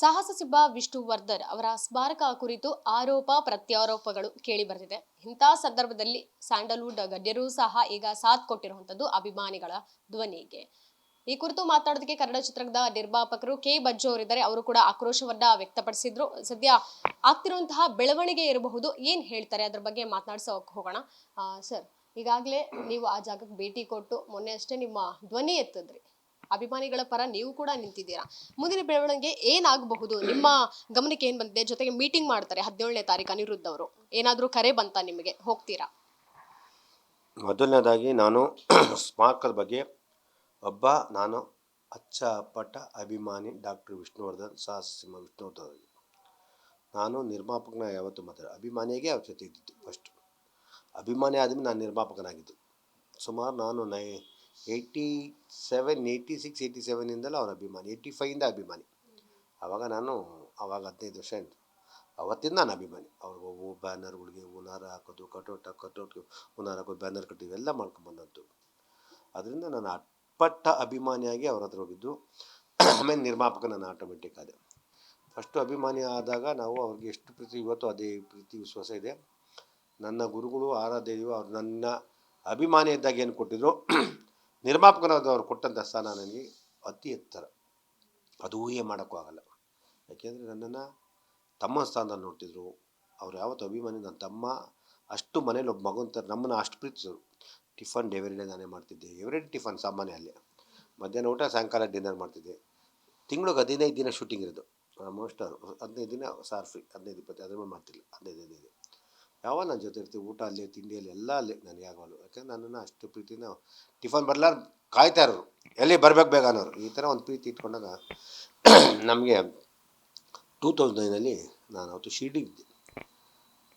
ಸಾಹಸ ಸಿಬ್ಬ ವಿಷ್ಣುವರ್ಧನ್ ಅವರ ಸ್ಮಾರಕ ಕುರಿತು ಆರೋಪ, ಪ್ರತ್ಯಾರೋಪಗಳು ಕೇಳಿಬರ್ತಿದೆ ಇಂಥ ಸಂದರ್ಭದಲ್ಲಿ ಸ್ಯಾಂಡಲ್ವುಡ್ ಗಣ್ಯರು ಸಹ ಈಗ ಸಾಥ್ ಕೊಟ್ಟಿರುವಂತದ್ದು ಅಭಿಮಾನಿಗಳ ಧ್ವನಿಗೆ. ಈ ಕುರಿತು ಮಾತಾಡೋದಕ್ಕೆ ಕನ್ನಡ ಚಿತ್ರದ ನಿರ್ಮಾಪಕರು ಕೆ. ಬಜ್ಜು ಅವರಿದ್ದಾರೆ. ಅವರು ಕೂಡ ಆಕ್ರೋಶವನ್ನ ವ್ಯಕ್ತಪಡಿಸಿದ್ರು. ಸದ್ಯ ಆಗ್ತಿರುವಂತಹ ಬೆಳವಣಿಗೆ ಇರಬಹುದು. ಏನ್ ಹೇಳ್ತಾರೆ? ಅದ್ರ ಬಗ್ಗೆ ಮಾತನಾಡಿಸ ಹೋಗೋಣ. ಸರ್, ಈಗಾಗಲೇ ನೀವು ಆ ಜಾಗಕ್ಕೆ ಭೇಟಿ ಕೊಟ್ಟು ಮೊನ್ನೆ ಅಷ್ಟೇ ನಿಮ್ಮ ಧ್ವನಿ ಎತ್ತಿದ್ರಿ. ಅಭಿಮಾನಿಗಳ ಪರ ನೀವು ಕೂಡ ನಿಂತಿದ್ದೀರಾ? ಮುಂದಿನ ಬೆಳವಣಿಗೆ ಏನಾಗಬಹುದು? ನಿಮ್ಮ ಗಮನಕ್ಕೆ ಏನ್ ಬಂದಿದೆ? ಜೊತೆಗೆ ಮೀಟಿಂಗ್ ಮಾಡ್ತಾರೆ ಹದಿನೇಳನೇ ತಾರೀಕು ಅನಿರುದ್ಧ ಅವರು. ಏನಾದರೂ ಕರೆ ಬಂತ ನಿಮಗೆ? ಹೋಗ್ತೀರಾ? ಮೊದಲನೇದಾಗಿ ನಾನು ಸ್ಮಾರಕದ ಬಗ್ಗೆ ಒಬ್ಬ ನಾನು ಅಚ್ಚಪಟ್ಟ ಅಭಿಮಾನಿ ಡಾಕ್ಟರ್ ವಿಷ್ಣುವರ್ಧನ್ ಸಾಹಸ ಸಿಂಹ ವಿಷ್ಣುವರ್ಧನ್. ನಾನು ನಿರ್ಮಾಪಕನ ಯಾವತ್ತೂ ಮಾತ್ರ ಅಭಿಮಾನಿಯಾಗೆ ಅವ್ರ ಜೊತೆ ಇದ್ದಿದ್ದು ಫಸ್ಟು ಅಭಿಮಾನಿ ಆದಮೇಲೆ ನಾನು ನಿರ್ಮಾಪಕನಾಗಿದ್ದು. ಸುಮಾರು ನಾನು ನೈ eighty seven eighty six eighty ಸೆವೆನಿಂದಲೂ ಅವ್ರ ಅಭಿಮಾನಿ ಏಯ್ಟಿ ಫೈಯಿಂದ ಅಭಿಮಾನಿ. ಆವಾಗ ನಾನು ಆವಾಗ ಹದಿನೈದು ವರ್ಷ ಇತ್ತು ಅವತ್ತಿಂದ ನಾನು ಅಭಿಮಾನಿ. ಅವ್ರಿಗೆ ಹೋಗು ಬ್ಯಾನರ್ಗಳಿಗೆ ಹುನಾರ ಹಾಕೋದು, ಕಟೌಟ್ ಕಟೌಟ್ ಉನಾರ ಹಾಕೋದು, ಬ್ಯಾನರ್ ಕಟ್ಟು ಇವೆಲ್ಲ ಮಾಡ್ಕೊಂಡ್ಬಂದದ್ದು ಅದರಿಂದ ನಾನು ಅಪ್ಪಟ್ಟ ಅಭಿಮಾನಿಯಾಗಿ ಅವ್ರ ಹತ್ರ ಹೋಗಿದ್ದು. ಆಮೇಲೆ ನಿರ್ಮಾಪಕ ನಾನು ಆಟೋಮೆಟಿಕ್ ಆದೆ. ಫಸ್ಟು ಅಭಿಮಾನಿ ಆದಾಗ ನಾವು ಅವ್ರಿಗೆ ಎಷ್ಟು ಪ್ರೀತಿ, ಇವತ್ತು ಅದೇ ಪ್ರೀತಿ, ವಿಶ್ವಾಸ ಇದೆ. ನನ್ನ ಗುರುಗಳು, ಆರಾಧ್ಯ ಅವ್ರು ನನ್ನ ಅಭಿಮಾನಿ ಇದ್ದಾಗ ಏನು ಕೊಟ್ಟಿದ್ರು? ನಿರ್ಮಾಪಕನಾದ ಅವ್ರು ಕೊಟ್ಟಂಥ ಸ್ಥಾನ ನನಗೆ ಅತಿ ಎತ್ತರ. ಅದು ಊಹೆ ಮಾಡೋಕ್ಕೂ ಆಗಲ್ಲ. ಯಾಕೆಂದರೆ ನನ್ನನ್ನು ತಮ್ಮ ಸ್ಥಾನದಲ್ಲಿ ನೋಡ್ತಿದ್ರು. ಅವ್ರು ಯಾವತ್ತು ಅಭಿಮಾನಿ, ನನ್ನ ತಮ್ಮ ಅಷ್ಟು ಮನೇಲಿ ಒಬ್ಬ ಮಗನ ಥರ ನಮ್ಮನ್ನು ಅಷ್ಟು ಪ್ರೀತಿಸಿದ್ರು. ಟಿಫನ್ ಎವ್ರಿಡೇ ನಾನೇ ಮಾಡ್ತಿದ್ದೆ. ಎವ್ರಿಡೇ ಟಿಫನ್ ಸಾಮಾನ್ಯ ಅಲ್ಲಿ. ಮಧ್ಯಾಹ್ನ ಊಟ, ಸಾಯಂಕಾಲ ಡಿನ್ನರ್ ಮಾಡ್ತಿದ್ದೆ. ತಿಂಗಳಿಗೆ ಹದಿನೈದು ದಿನ ಶೂಟಿಂಗ್ ಇರೋದು. ಆಲ್ಮೋಸ್ಟ್ ಹದಿನೈದು ದಿನ ಸಾರ್ ಫ್ರೀ, ಹದಿನೈದು ಇಪ್ಪತ್ತು ಅದ್ರ ಮೇಲೆ ಮಾಡ್ತಿಲ್ಲ ಹದಿನೈದು ಹದಿನೈದು ಯಾವಾಗ ನನ್ನ ಜೊತೆ ಇರ್ತೀವಿ? ಊಟ ಅಲ್ಲೇ ತಿಂಡಿಯಲ್ಲಿ ಎಲ್ಲ ಅಲ್ಲಿ ನನಗೆ ಆಗೋಲ್ಲ ಯಾಕಂದ್ರೆ ನನ್ನನ್ನು ಅಷ್ಟು ಪ್ರೀತಿನ ಟಿಫನ್ ಬರ್ಲಾರ ಕಾಯ್ತಾ ಇರೋರು. ಎಲ್ಲಿ ಬರ್ಬೇಕು ಬೇಗ ಅನ್ನೋರು. ಈ ಥರ ಒಂದು ಪ್ರೀತಿ ಇಟ್ಕೊಂಡಾಗ ನಮಗೆ ಟೂ ತೌಸಂಡ್ ನೈನಲ್ಲಿ ನಾನು ಅವತ್ತು ಶಿರ್ಡಿಗಿದ್ದೆ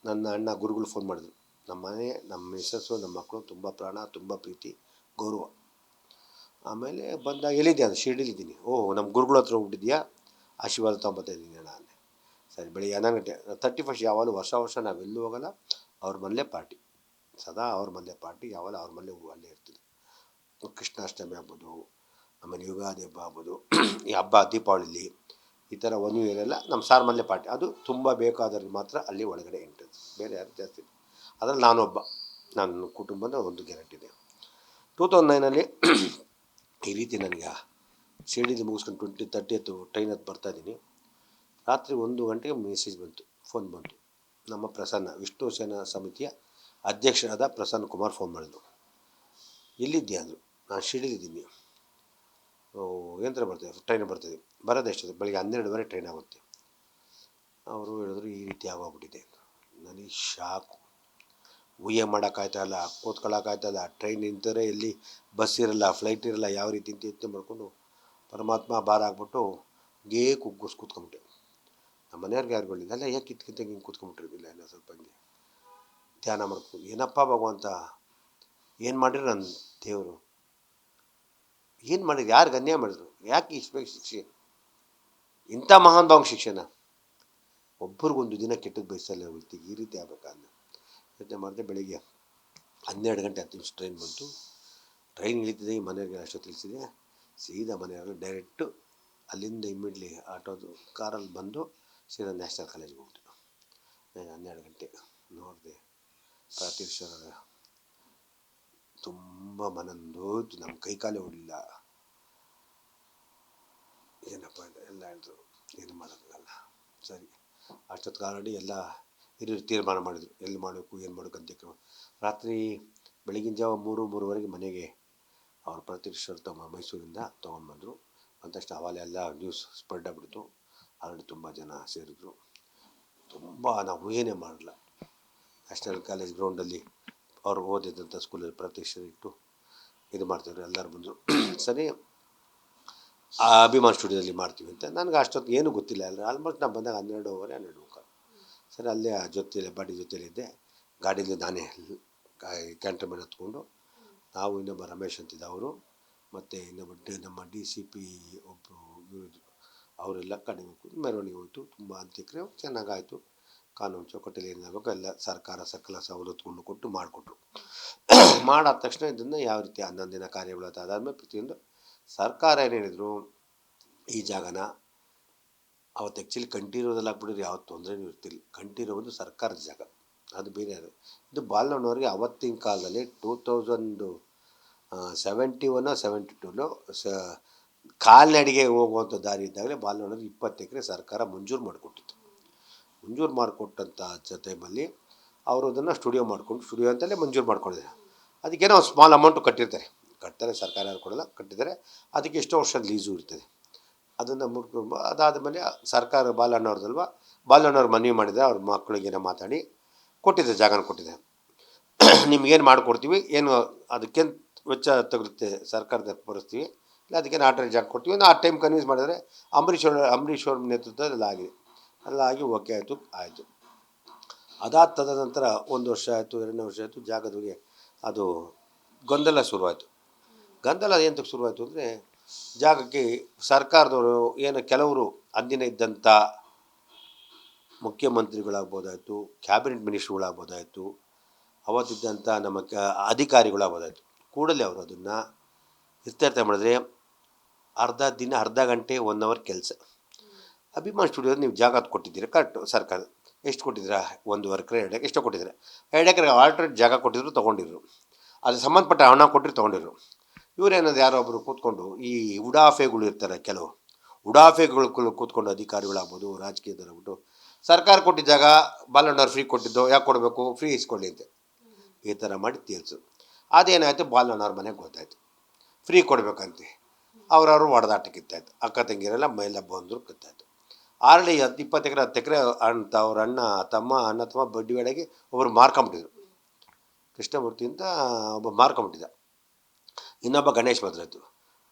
ನನ್ನ ಅಣ್ಣ ಗುರುಗಳು ಫೋನ್ ಮಾಡಿದ್ರು. ನಮ್ಮ ಮನೆ ನಮ್ಮ ಮಿಸ್ಸಸ್ಸು ನಮ್ಮ ಮಕ್ಕಳು ತುಂಬ ಪ್ರಾಣ, ತುಂಬ ಪ್ರೀತಿ, ಗೌರವ. ಆಮೇಲೆ ಬಂದಾಗ ಎಲ್ಲಿದ್ದೆ ಅದು ಶಿರ್ಡಿಲಿದ್ದೀನಿ ಓಹ್ ನಮ್ಮ ಗುರುಗಳ ಹತ್ರ ಹೋಗ್ಬಿಟ್ಟಿದ್ಯಾ? ಆಶೀರ್ವಾದ ತೊಂಬತ್ತೈದು ಅಣ್ಣ. ಸರಿ, ಬೆಳಿಗ್ಗೆ ಹನ್ನೊಂದು ಗಂಟೆ ತರ್ಟಿ ಫಸ್ಟ್ ಯಾವಾಗಲೂ ವರ್ಷ ವರ್ಷ ನಾವೆಲ್ಲೂ ಹೋಗಲ್ಲ, ಅವ್ರ ಮನೇಲೇ ಪಾರ್ಟಿ. ಸದಾ ಅವ್ರ ಮನೇಲೇ ಪಾರ್ಟಿ ಯಾವಾಗ ಅವ್ರ ಮನೇಲೆ ಅಲ್ಲೇ ಇರ್ತಿದ್ವಿ ಕೃಷ್ಣಾಷ್ಟಮಿ ಆಗ್ಬೋದು, ಆಮೇಲೆ ಯುಗಾದಿ ಹಬ್ಬ ಆಗ್ಬೋದು, ಈ ಹಬ್ಬ ದೀಪಾವಳಿಲಿ ಈ ಥರ ಒನ್ ಇಯರೆಲ್ಲ ನಮ್ಮ ಸಾರ್ ಮನೇಲೆ ಪಾರ್ಟಿ. ಅದು ತುಂಬ ಬೇಕಾದವ್ರಿಗೆ ಮಾತ್ರ ಅಲ್ಲಿ ಒಳಗಡೆ ಎಂಟ್ರಿ ಬೇರೆ ಯಾರು ಜಾಸ್ತಿ ಅದರಲ್ಲಿ ಅದ್ರಲ್ಲಿ ನಾನೊಬ್ಬ, ನನ್ನ ಕುಟುಂಬದ ಒಂದು ಗ್ಯಾರಂಟಿ ಇದೆ. ಟೂ ತೌಸಂಡ್ ನೈನಲ್ಲಿ ಈ ರೀತಿ ನನಗೆ ಸಿಡಿದು ಮುಗಿಸ್ಕೊಂಡು ಟ್ವೆಂಟಿ ತರ್ಟಿ ಹತ್ತು ಟ್ರೈನ್ ಹತ್ತು ಬರ್ತಾಯಿದ್ದೀನಿ ರಾತ್ರಿ ಒಂದು ಗಂಟೆಗೆ ಮೆಸೇಜ್ ಬಂತು ಫೋನ್ ಬಂತು. ನಮ್ಮ ಪ್ರಸನ್ನ, ವಿಷ್ಣು ಸೇನಾ ಸಮಿತಿಯ ಅಧ್ಯಕ್ಷರಾದ ಪ್ರಸನ್ನ ಕುಮಾರ್ ಫೋನ್ ಮಾಡಿದ್ರು. ಎಲ್ಲಿದ್ದೆ ಅಂದರು ನಾನು ಶಿಡಿದಿದ್ದೀನಿ ಯಂತ್ರ ಬರ್ತದೆ ಟ್ರೈನ್ ಬರ್ತದೆ, ಬರೋದು ಬೆಳಗ್ಗೆ ಬೆಳಿಗ್ಗೆ ಹನ್ನೆರಡುವರೆ ಟ್ರೈನ್ ಆಗುತ್ತೆ. ಅವರು ಹೇಳಿದ್ರು, ಈ ರೀತಿ ಆಗೋಗ್ಬಿಟ್ಟಿದೆ ನನಗೆ ಶಾಕು. ಊಹೆ ಮಾಡೋಕ್ಕಾಯ್ತಾ ಇಲ್ಲ ಕೂತ್ಕೊಳ್ಳೋಕ್ಕಾಯ್ತಾ ಇಲ್ಲ ಟ್ರೈನ್ ನಿಂತರೆ ಎಲ್ಲಿ ಬಸ್ ಇರಲ್ಲ ಫ್ಲೈಟ್ ಇರಲ್ಲ, ಯಾವ ರೀತಿ ಅಂತ ಯೋಚನೆ ಮಾಡಿಕೊಂಡು ಪರಮಾತ್ಮ ಭಾರ ಆಗ್ಬಿಟ್ಟು ಗೇ ಕುಗ್ಗಿಸ್ ಕೂತ್ಕೊಂಬಿಟ್ಟೆ ನಮ್ಮ ಮನೆಯವ್ರಿಗೆ ಯಾರು ಹೇಳಿಲ್ಲ ಅಲ್ಲ ಯಾಕೆ ಕಿತ್ಕಿಂತ ಹಿಂಗೆ ಕೂತ್ಕೊಂಬಿಟ್ಟಿರ್ಲಿಲ್ಲ ಏನೋ ಸ್ವಲ್ಪ ಹಂಗೆ. ಧ್ಯಾನ ಮಾಡ್ಕೊಂಡು ಏನಪ್ಪ ಭಗವಂತ, ಏನು ಮಾಡಿದ್ರು ನನ್ನ ದೇವರು? ಏನು ಮಾಡಿದ್ರು? ಯಾರಿಗೆ ಅನ್ಯಾಯ ಮಾಡಿದ್ರು? ಯಾಕೆ ಇಷ್ಟು ಶಿಕ್ಷೆ? ಇಂಥ ಮಹಾನ್ ಶಿಕ್ಷಣ ಒಬ್ಬರಿಗೊಂದು ದಿನ ಕೆಟ್ಟದ್ದು ಬಯಸಲ್ಲ ವ್ಯಕ್ತಿಗೆ ಈ ರೀತಿ ಆಗ್ಬೇಕಾದ್ರೆ ಯೋಚನೆ ಮಾಡಿದೆ ಬೆಳಿಗ್ಗೆ ಹನ್ನೆರಡು ಗಂಟೆ ಹತ್ತು ನಿಮಿಷ ಟ್ರೈನ್ ಬಂತು. ಟ್ರೈನ್ ಇಳಿತಿದೆ ಈ ಮನೆಯವ್ರಿಗೆ ಅಷ್ಟು ತಿಳಿಸಿದೆ. ಸೀದಾ ಮನೆಯವ್ರಿಗೆ ಡೈರೆಕ್ಟು ಅಲ್ಲಿಂದ ಇಮ್ಮಿಡ್ಲಿ ಆಟೋದು, ಕಾರಲ್ಲಿ ಬಂದು ಸೀದಾ ನ್ಯಾಷನಲ್ ಕಾಲೇಜಿಗೆ ನಾನು ಹನ್ನೆರಡು ಗಂಟೆ. ನೋಡಿದೆ ಪ್ರಾತೀಶ್ವರ ತುಂಬ ಮನಂದೋಯ್ತು ನಮ್ಮ ಕೈ ಕಾಲೇ ಹೊಡಲಿಲ್ಲ ಏನಪ್ಪ ಎಲ್ಲ ಹೇಳಿದ್ರು. ಏನು ಮಾಡೋಕ್ಕಾಗಲ್ಲ. ಸರಿ. ಅಷ್ಟೊತ್ತಿಗೆ ಆಲ್ರೆಡಿ ಎಲ್ಲ ಹಿರಿಯರು ತೀರ್ಮಾನ ಮಾಡಿದರು. ಎಲ್ಲಿ ಮಾಡಬೇಕು, ಏನು ಮಾಡಬೇಕು ಅಂತ. ರಾತ್ರಿ ಬೆಳಗಿನ ಜಾವ ಮೂರು, ಮೂರುವರೆಗೆ ಮನೆಗೆ ಅವ್ರ ಪ್ರತಿಷ್ಠರು ತಮ್ಮ ಮೈಸೂರಿಂದ ತೊಗೊಂಡ್ಬಂದರು. ಅಂತಷ್ಟು ಅವಾಗಲೇ ಎಲ್ಲ ನ್ಯೂಸ್ ಸ್ಪ್ರೆಡ್ ಆಗಿಬಿಡ್ತು. ಆಲ್ರೆಡಿ ತುಂಬ ಜನ ಸೇರಿದ್ರು. ತುಂಬ ನಾವು ಏನೇ ಮಾಡಲ್ಲ ನ್ಯಾಷನಲ್ ಕಾಲೇಜ್ ಗ್ರೌಂಡಲ್ಲಿ ಅವ್ರು ಓದಿದಂಥ ಸ್ಕೂಲಲ್ಲಿ ಪ್ರತ್ಯಕ್ಷ ಇಟ್ಟು ಇದು ಮಾಡ್ತಿದ್ರು. ಎಲ್ಲರೂ ಬಂದರು. ಸರಿ. ಆ ಅಭಿಮಾನ್ ಸ್ಟುಡಿಯೋದಲ್ಲಿ ಮಾಡ್ತೀವಿ ಅಂತ. ನನಗೆ ಅಷ್ಟೊತ್ತು ಏನೂ ಗೊತ್ತಿಲ್ಲ. ಎಲ್ಲ ಆಲ್ಮೋಸ್ಟ್ ನಾನು ಬಂದಾಗ ಹನ್ನೆರಡು ಓವರೆ ಹನ್ನೆರಡು ಮುಖ ಸರಿ, ಅಲ್ಲೇ ಆ ಜೊತೆಲಿ ಬಾಡಿ ಜೊತೆಯಲ್ಲಿದ್ದೆ ಗಾಡಿಯಲ್ಲಿ ನಾನೇ ಕ್ಯಾಂಟರ್ ಮೇಲೆ ಹತ್ಕೊಂಡು ನಾವು ಇನ್ನೊಬ್ಬ ರಮೇಶ್ ಅಂತಿದ್ದ ಅವರು, ಮತ್ತು ಇನ್ನೊಬ್ಬ ನಮ್ಮ ಡಿ ಸಿ ಪಿ ಒಬ್ಬರು ಇವರು ಅವರೆಲ್ಲ ಕಡಿಮೆ ಮೆರವಣಿಗೆ ಹೋಯಿತು. ತುಂಬ ಅಂತ್ಯಕ್ರಿಯೆ ಚೆನ್ನಾಗಾಯಿತು. ಕಾನೂನು ಚೌಕಟ್ಟಲ್ಲಿ ಏನಾಗಬೇಕು ಎಲ್ಲ ಸರ್ಕಾರ ಸಕಲ ಸವಲತ್ತುಗಳನ್ನು ಕೊಟ್ಟು ಮಾಡಿಕೊಟ್ರು. ಮಾಡಾದ ತಕ್ಷಣ ಇದನ್ನು ಯಾವ ರೀತಿ ಹನ್ನೊಂದು ದಿನ ಕಾರ್ಯಗಳು ಅದಾದಮೇಲೆ ಪ್ರತಿಯೊಂದು ಸರ್ಕಾರ ಏನು ಹೇಳಿದರು, ಈ ಜಾಗನ ಅವತ್ತು ಆ್ಯಕ್ಚುಲಿ ಕಂಠೀರೋದಲ್ಲಿ ಹಾಕ್ಬಿಟ್ಟಿದ್ರೆ ಯಾವ ತೊಂದರೆನೂ ಇರ್ತಿಲ್ಲ ಕಂಠೀರೋ ಒಂದು ಸರ್ಕಾರದ ಜಾಗ. ಅದು ಬೇರೆ ಅದು ಇದು ಬಾಲ್ನವ್ರಿಗೆ ಅವತ್ತಿನ ಕಾಲದಲ್ಲಿ two thousand seventy one seventy ಟೂನೋ ಸ ಕಾಲ್ನಡಿಗೆ ಹೋಗುವಂಥ ದಾರಿ ಇದ್ದಾಗಲೇ ಬಾಲಣ್ಣವ್ರಿಗೆ ಇಪ್ಪತ್ತು ಎಕರೆ ಸರ್ಕಾರ ಮಂಜೂರು ಮಾಡಿಕೊಟ್ಟಿತ್ತು. ಮಂಜೂರು ಮಾಡಿಕೊಟ್ಟಂಥ ಟೈಮಲ್ಲಿ ಅವರು ಅದನ್ನು ಸ್ಟುಡಿಯೋ ಮಾಡ್ಕೊಂಡು ಸ್ಟುಡಿಯೋ ಅಂತಲೇ ಮಂಜೂರು ಮಾಡ್ಕೊಂಡಿದ್ದಾರೆ. ಅದಕ್ಕೇನೋ ಒಂದು ಸ್ಮಾಲ್ ಅಮೌಂಟು ಕಟ್ಟಿರ್ತಾರೆ. ಕಟ್ತಾರೆ ಸರ್ಕಾರ ಯಾರು ಕೊಡಲ್ಲ ಕಟ್ಟಿದ್ದಾರೆ ಅದಕ್ಕೆ ಎಷ್ಟೋ ವರ್ಷ ಲೀಸು ಇರ್ತದೆ. ಅದನ್ನು ಮುಟ್ಕೊಂಡು ಅದಾದಮೇಲೆ ಸರ್ಕಾರ ಬಾಲಣ್ಣವ್ರದಲ್ವ ಬಾಲಣ್ಣವ್ರು ಮನವಿ ಮಾಡಿದೆ ಅವ್ರ ಮಕ್ಕಳಿಗೇನೋ ಮಾತಾಡಿ ಕೊಟ್ಟಿದ್ದೆ ಜಾಗನ ಕೊಟ್ಟಿದೆ ನಿಮ್ಗೇನು ಮಾಡಿಕೊಡ್ತೀವಿ, ಏನು ಅದಕ್ಕೇನು ವೆಚ್ಚ ತಗುತ್ತೆ ಸರ್ಕಾರದ ಬರೆಸ್ತೀವಿ ಇಲ್ಲ ಅದಕ್ಕೇನು ಆಟೋ ಜಾಗ ಕೊಡ್ತೀವಿ. ಆ ಟೈಮ್ ಕನ್ವಿನ್ಸ್ ಮಾಡಿದರೆ ಅಂಬರೀಶ್ ಅವ್ರ ಅಂಬರೀಶ್ ಅವ್ರ ನೇತೃತ್ವದಲ್ಲಿ ಆಗಿದೆ ಎಲ್ಲ ಆಗಿ ಓಕೆ ಆಯಿತು ಆಯಿತು. ಅದಾದ ತದನಂತರ ಒಂದು ವರ್ಷ ಆಯಿತು, ಎರಡನೇ ವರ್ಷ ಆಯಿತು ಜಾಗದೊಳಗೆ ಅದು ಗೊಂದಲ ಶುರುವಾಯಿತು. ಗೊಂದಲ ಎಂತಕ್ಕೆ ಶುರುವಾಯಿತು ಅಂದರೆ ಜಾಗಕ್ಕೆ ಸರ್ಕಾರದವರು ಏನು ಕೆಲವರು ಅಂದಿನ ಇದ್ದಂಥ ಮುಖ್ಯಮಂತ್ರಿಗಳಾಗ್ಬೋದಾಯಿತು ಕ್ಯಾಬಿನೆಟ್ ಮಿನಿಸ್ಟ್ರುಗಳಾಗ್ಬೋದಾಯಿತು ಅವತ್ತಿದ್ದಂಥ ನಮ್ಮ ಕ, ಅಧಿಕಾರಿಗಳಾಗ್ಬೋದಾಯಿತು. ಕೂಡಲೇ ಅವರು ಅದನ್ನು ಇತ್ಯರ್ಥ ಮಾಡಿದ್ರೆ ಅರ್ಧ ದಿನ, ಅರ್ಧ ಗಂಟೆ ಒನ್ ಅವರ್ ಕೆಲಸ. ಅಭಿಮಾನ್ ಸ್ಟುಡಿಯೋ ನೀವು ಜಾಗ ಕೊಟ್ಟಿದ್ದೀರಾ? ಕರೆಕ್ಟ್ ಸರ್ಕಾರ ಎಷ್ಟು ಕೊಟ್ಟಿದ್ದೀರಾ? ಒಂದೂವರೆ ಎಕರೆ ಎರಡು ಎಕರೆ ಎಷ್ಟೋ ಕೊಟ್ಟಿದ್ದೀರಾ? ಎರಡು ಎಕರೆ ಆಲ್ಟ್ರೇಟ್ ಜಾಗ ಕೊಟ್ಟಿದ್ರು, ತೊಗೊಂಡಿದ್ರು. ಅದು ಸಂಬಂಧಪಟ್ಟ ಹಣ ಕೊಟ್ಟರು ತೊಗೊಂಡಿದ್ರು. ಇವರೇನದು ಯಾರೋ ಒಬ್ಬರು ಕೂತ್ಕೊಂಡು, ಈ ಉಡಾಫೆಗಳು ಇರ್ತಾರೆ ಕೆಲವು. ಉಡಾಫೆಗಳು ಕೂತ್ಕೊಂಡು ಅಧಿಕಾರಿಗಳಾಗ್ಬೋದು ರಾಜಕೀಯದವ್ರಾಗ್ಬಿಟ್ಟು ಸರ್ಕಾರ ಕೊಟ್ಟಿದ್ದ ಜಾಗ, ಬಾಲಣ್ಣವ್ರು ಫ್ರೀ ಕೊಟ್ಟಿದ್ದು, ಯಾಕೆ ಕೊಡಬೇಕು? ಫ್ರೀ ಇಸ್ಕೊಳ್ಳಿ ಅಂತ. ಈ ಥರ ಮಾಡಿ ತೀರ್ಸು. ಅದೇನಾಯಿತು? ಬಾಲಣ್ಣವ್ರ ಮನೆಗೆ ಗೊತ್ತಾಯಿತು ಫ್ರೀ ಕೊಡಬೇಕಂತೆ. ಅವ್ರವ್ರು ಹೊಡೆದಾಟಕ್ಕೆ ಇತ್ತಾಯ್ತು. ಅಕ್ಕ ತಂಗಿರೆಲ್ಲ ಮೇಲೆ ಬಂದರು ಕಿತ್ತಾಯ್ತು ಆರಳಿ ಹತ್ತು ಇಪ್ಪತ್ತು ಎಕರೆ, ಹತ್ತು ಎಕರೆ ಅಂತ ಅವ್ರ ಅಣ್ಣ, ತಮ್ಮ ಅಣ್ಣ, ತಮ್ಮ ಬಡ್ಡಿ ಬೇಡಾಗಿ ಒಬ್ಬರು ಮಾರ್ಕೊಂಬಿಟ್ಟಿದ್ರು. ಕೃಷ್ಣಮೂರ್ತಿ ಅಂತ ಒಬ್ಬ ಮಾರ್ಕೊಂಬಿಟ್ಟಿದ್ದ. ಇನ್ನೊಬ್ಬ ಗಣೇಶ್ ಭದ್ರಾಯ್ತು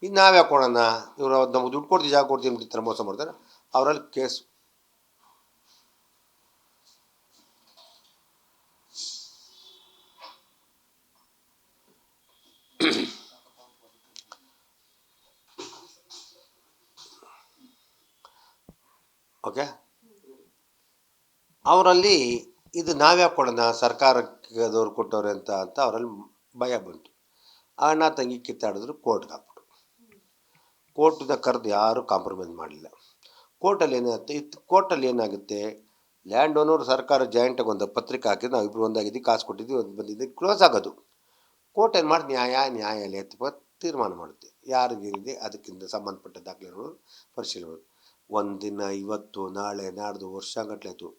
ಇನ್ನು ನಾವು ಯಾಕೆ ಕೊಡೋಣ? ಇವರು ನಮ್ಗೆ ದುಡ್ಡು ಕೊಡ್ತೀವಿ, ಜಾಗ ಕೊಡ್ತೀವಿ ಅಂತ ಮೋಸ ಮಾಡ್ತಾರೆ ಅವರಲ್ಲಿ ಕೇಸ್ ಓಕೆ ಅವರಲ್ಲಿ ಇದು ನಾವ್ಯಾಕೆ ಕೊಡೋಣ? ಸರ್ಕಾರದವ್ರು ಕೊಟ್ಟವ್ರೆ ಅಂತ ಅಂತ ಅವರಲ್ಲಿ ಭಯ ಬಂತು. ಅಣ್ಣ, ತಂಗಿ ಕಿತ್ತಾಡಿದ್ರು ಕೋರ್ಟ್ಗೆ ಹಾಕ್ಬಿಟ್ರು. ಕೋರ್ಟಿಂದ ಕರೆದು ಯಾರೂ ಕಾಂಪ್ರಮೈಸ್ ಮಾಡಲಿಲ್ಲ. ಕೋರ್ಟಲ್ಲಿ ಏನಾಗುತ್ತೆ? ಇತ್ತು, ಕೋರ್ಟಲ್ಲಿ ಏನಾಗುತ್ತೆ? ಲ್ಯಾಂಡ್ ಓನರ್ ಸರ್ಕಾರ ಜಾಯಿಂಟಾಗಿ ಒಂದು ಪತ್ರಿಕೆ ಹಾಕಿದ್ದು ನಾವು ಇಬ್ಬರು ಒಂದಾಗಿದ್ದು ಕಾಸು ಕೊಟ್ಟಿದ್ವಿ ಒಂದು ಬಂದಿದ್ದು ಕ್ಲೋಸ್ ಆಗೋದು. ಕೋರ್ಟ್ ಏನು ಮಾಡಿ ನ್ಯಾಯ ನ್ಯಾಯಾಲಯ ತೀರ್ಮಾನ ಮಾಡುತ್ತೆ. ಯಾರಿಗೇನಿದೆ ಅದಕ್ಕಿಂತ ಸಂಬಂಧಪಟ್ಟ ದಾಖಲೆಗಳು ಪರಿಶೀಲನೆ ಒಂದಿನ ಇವತ್ತು ನಾಳೆ ನಾಡ್ದು ವರ್ಷಗಟ್ಟಲೆ ಆಯಿತು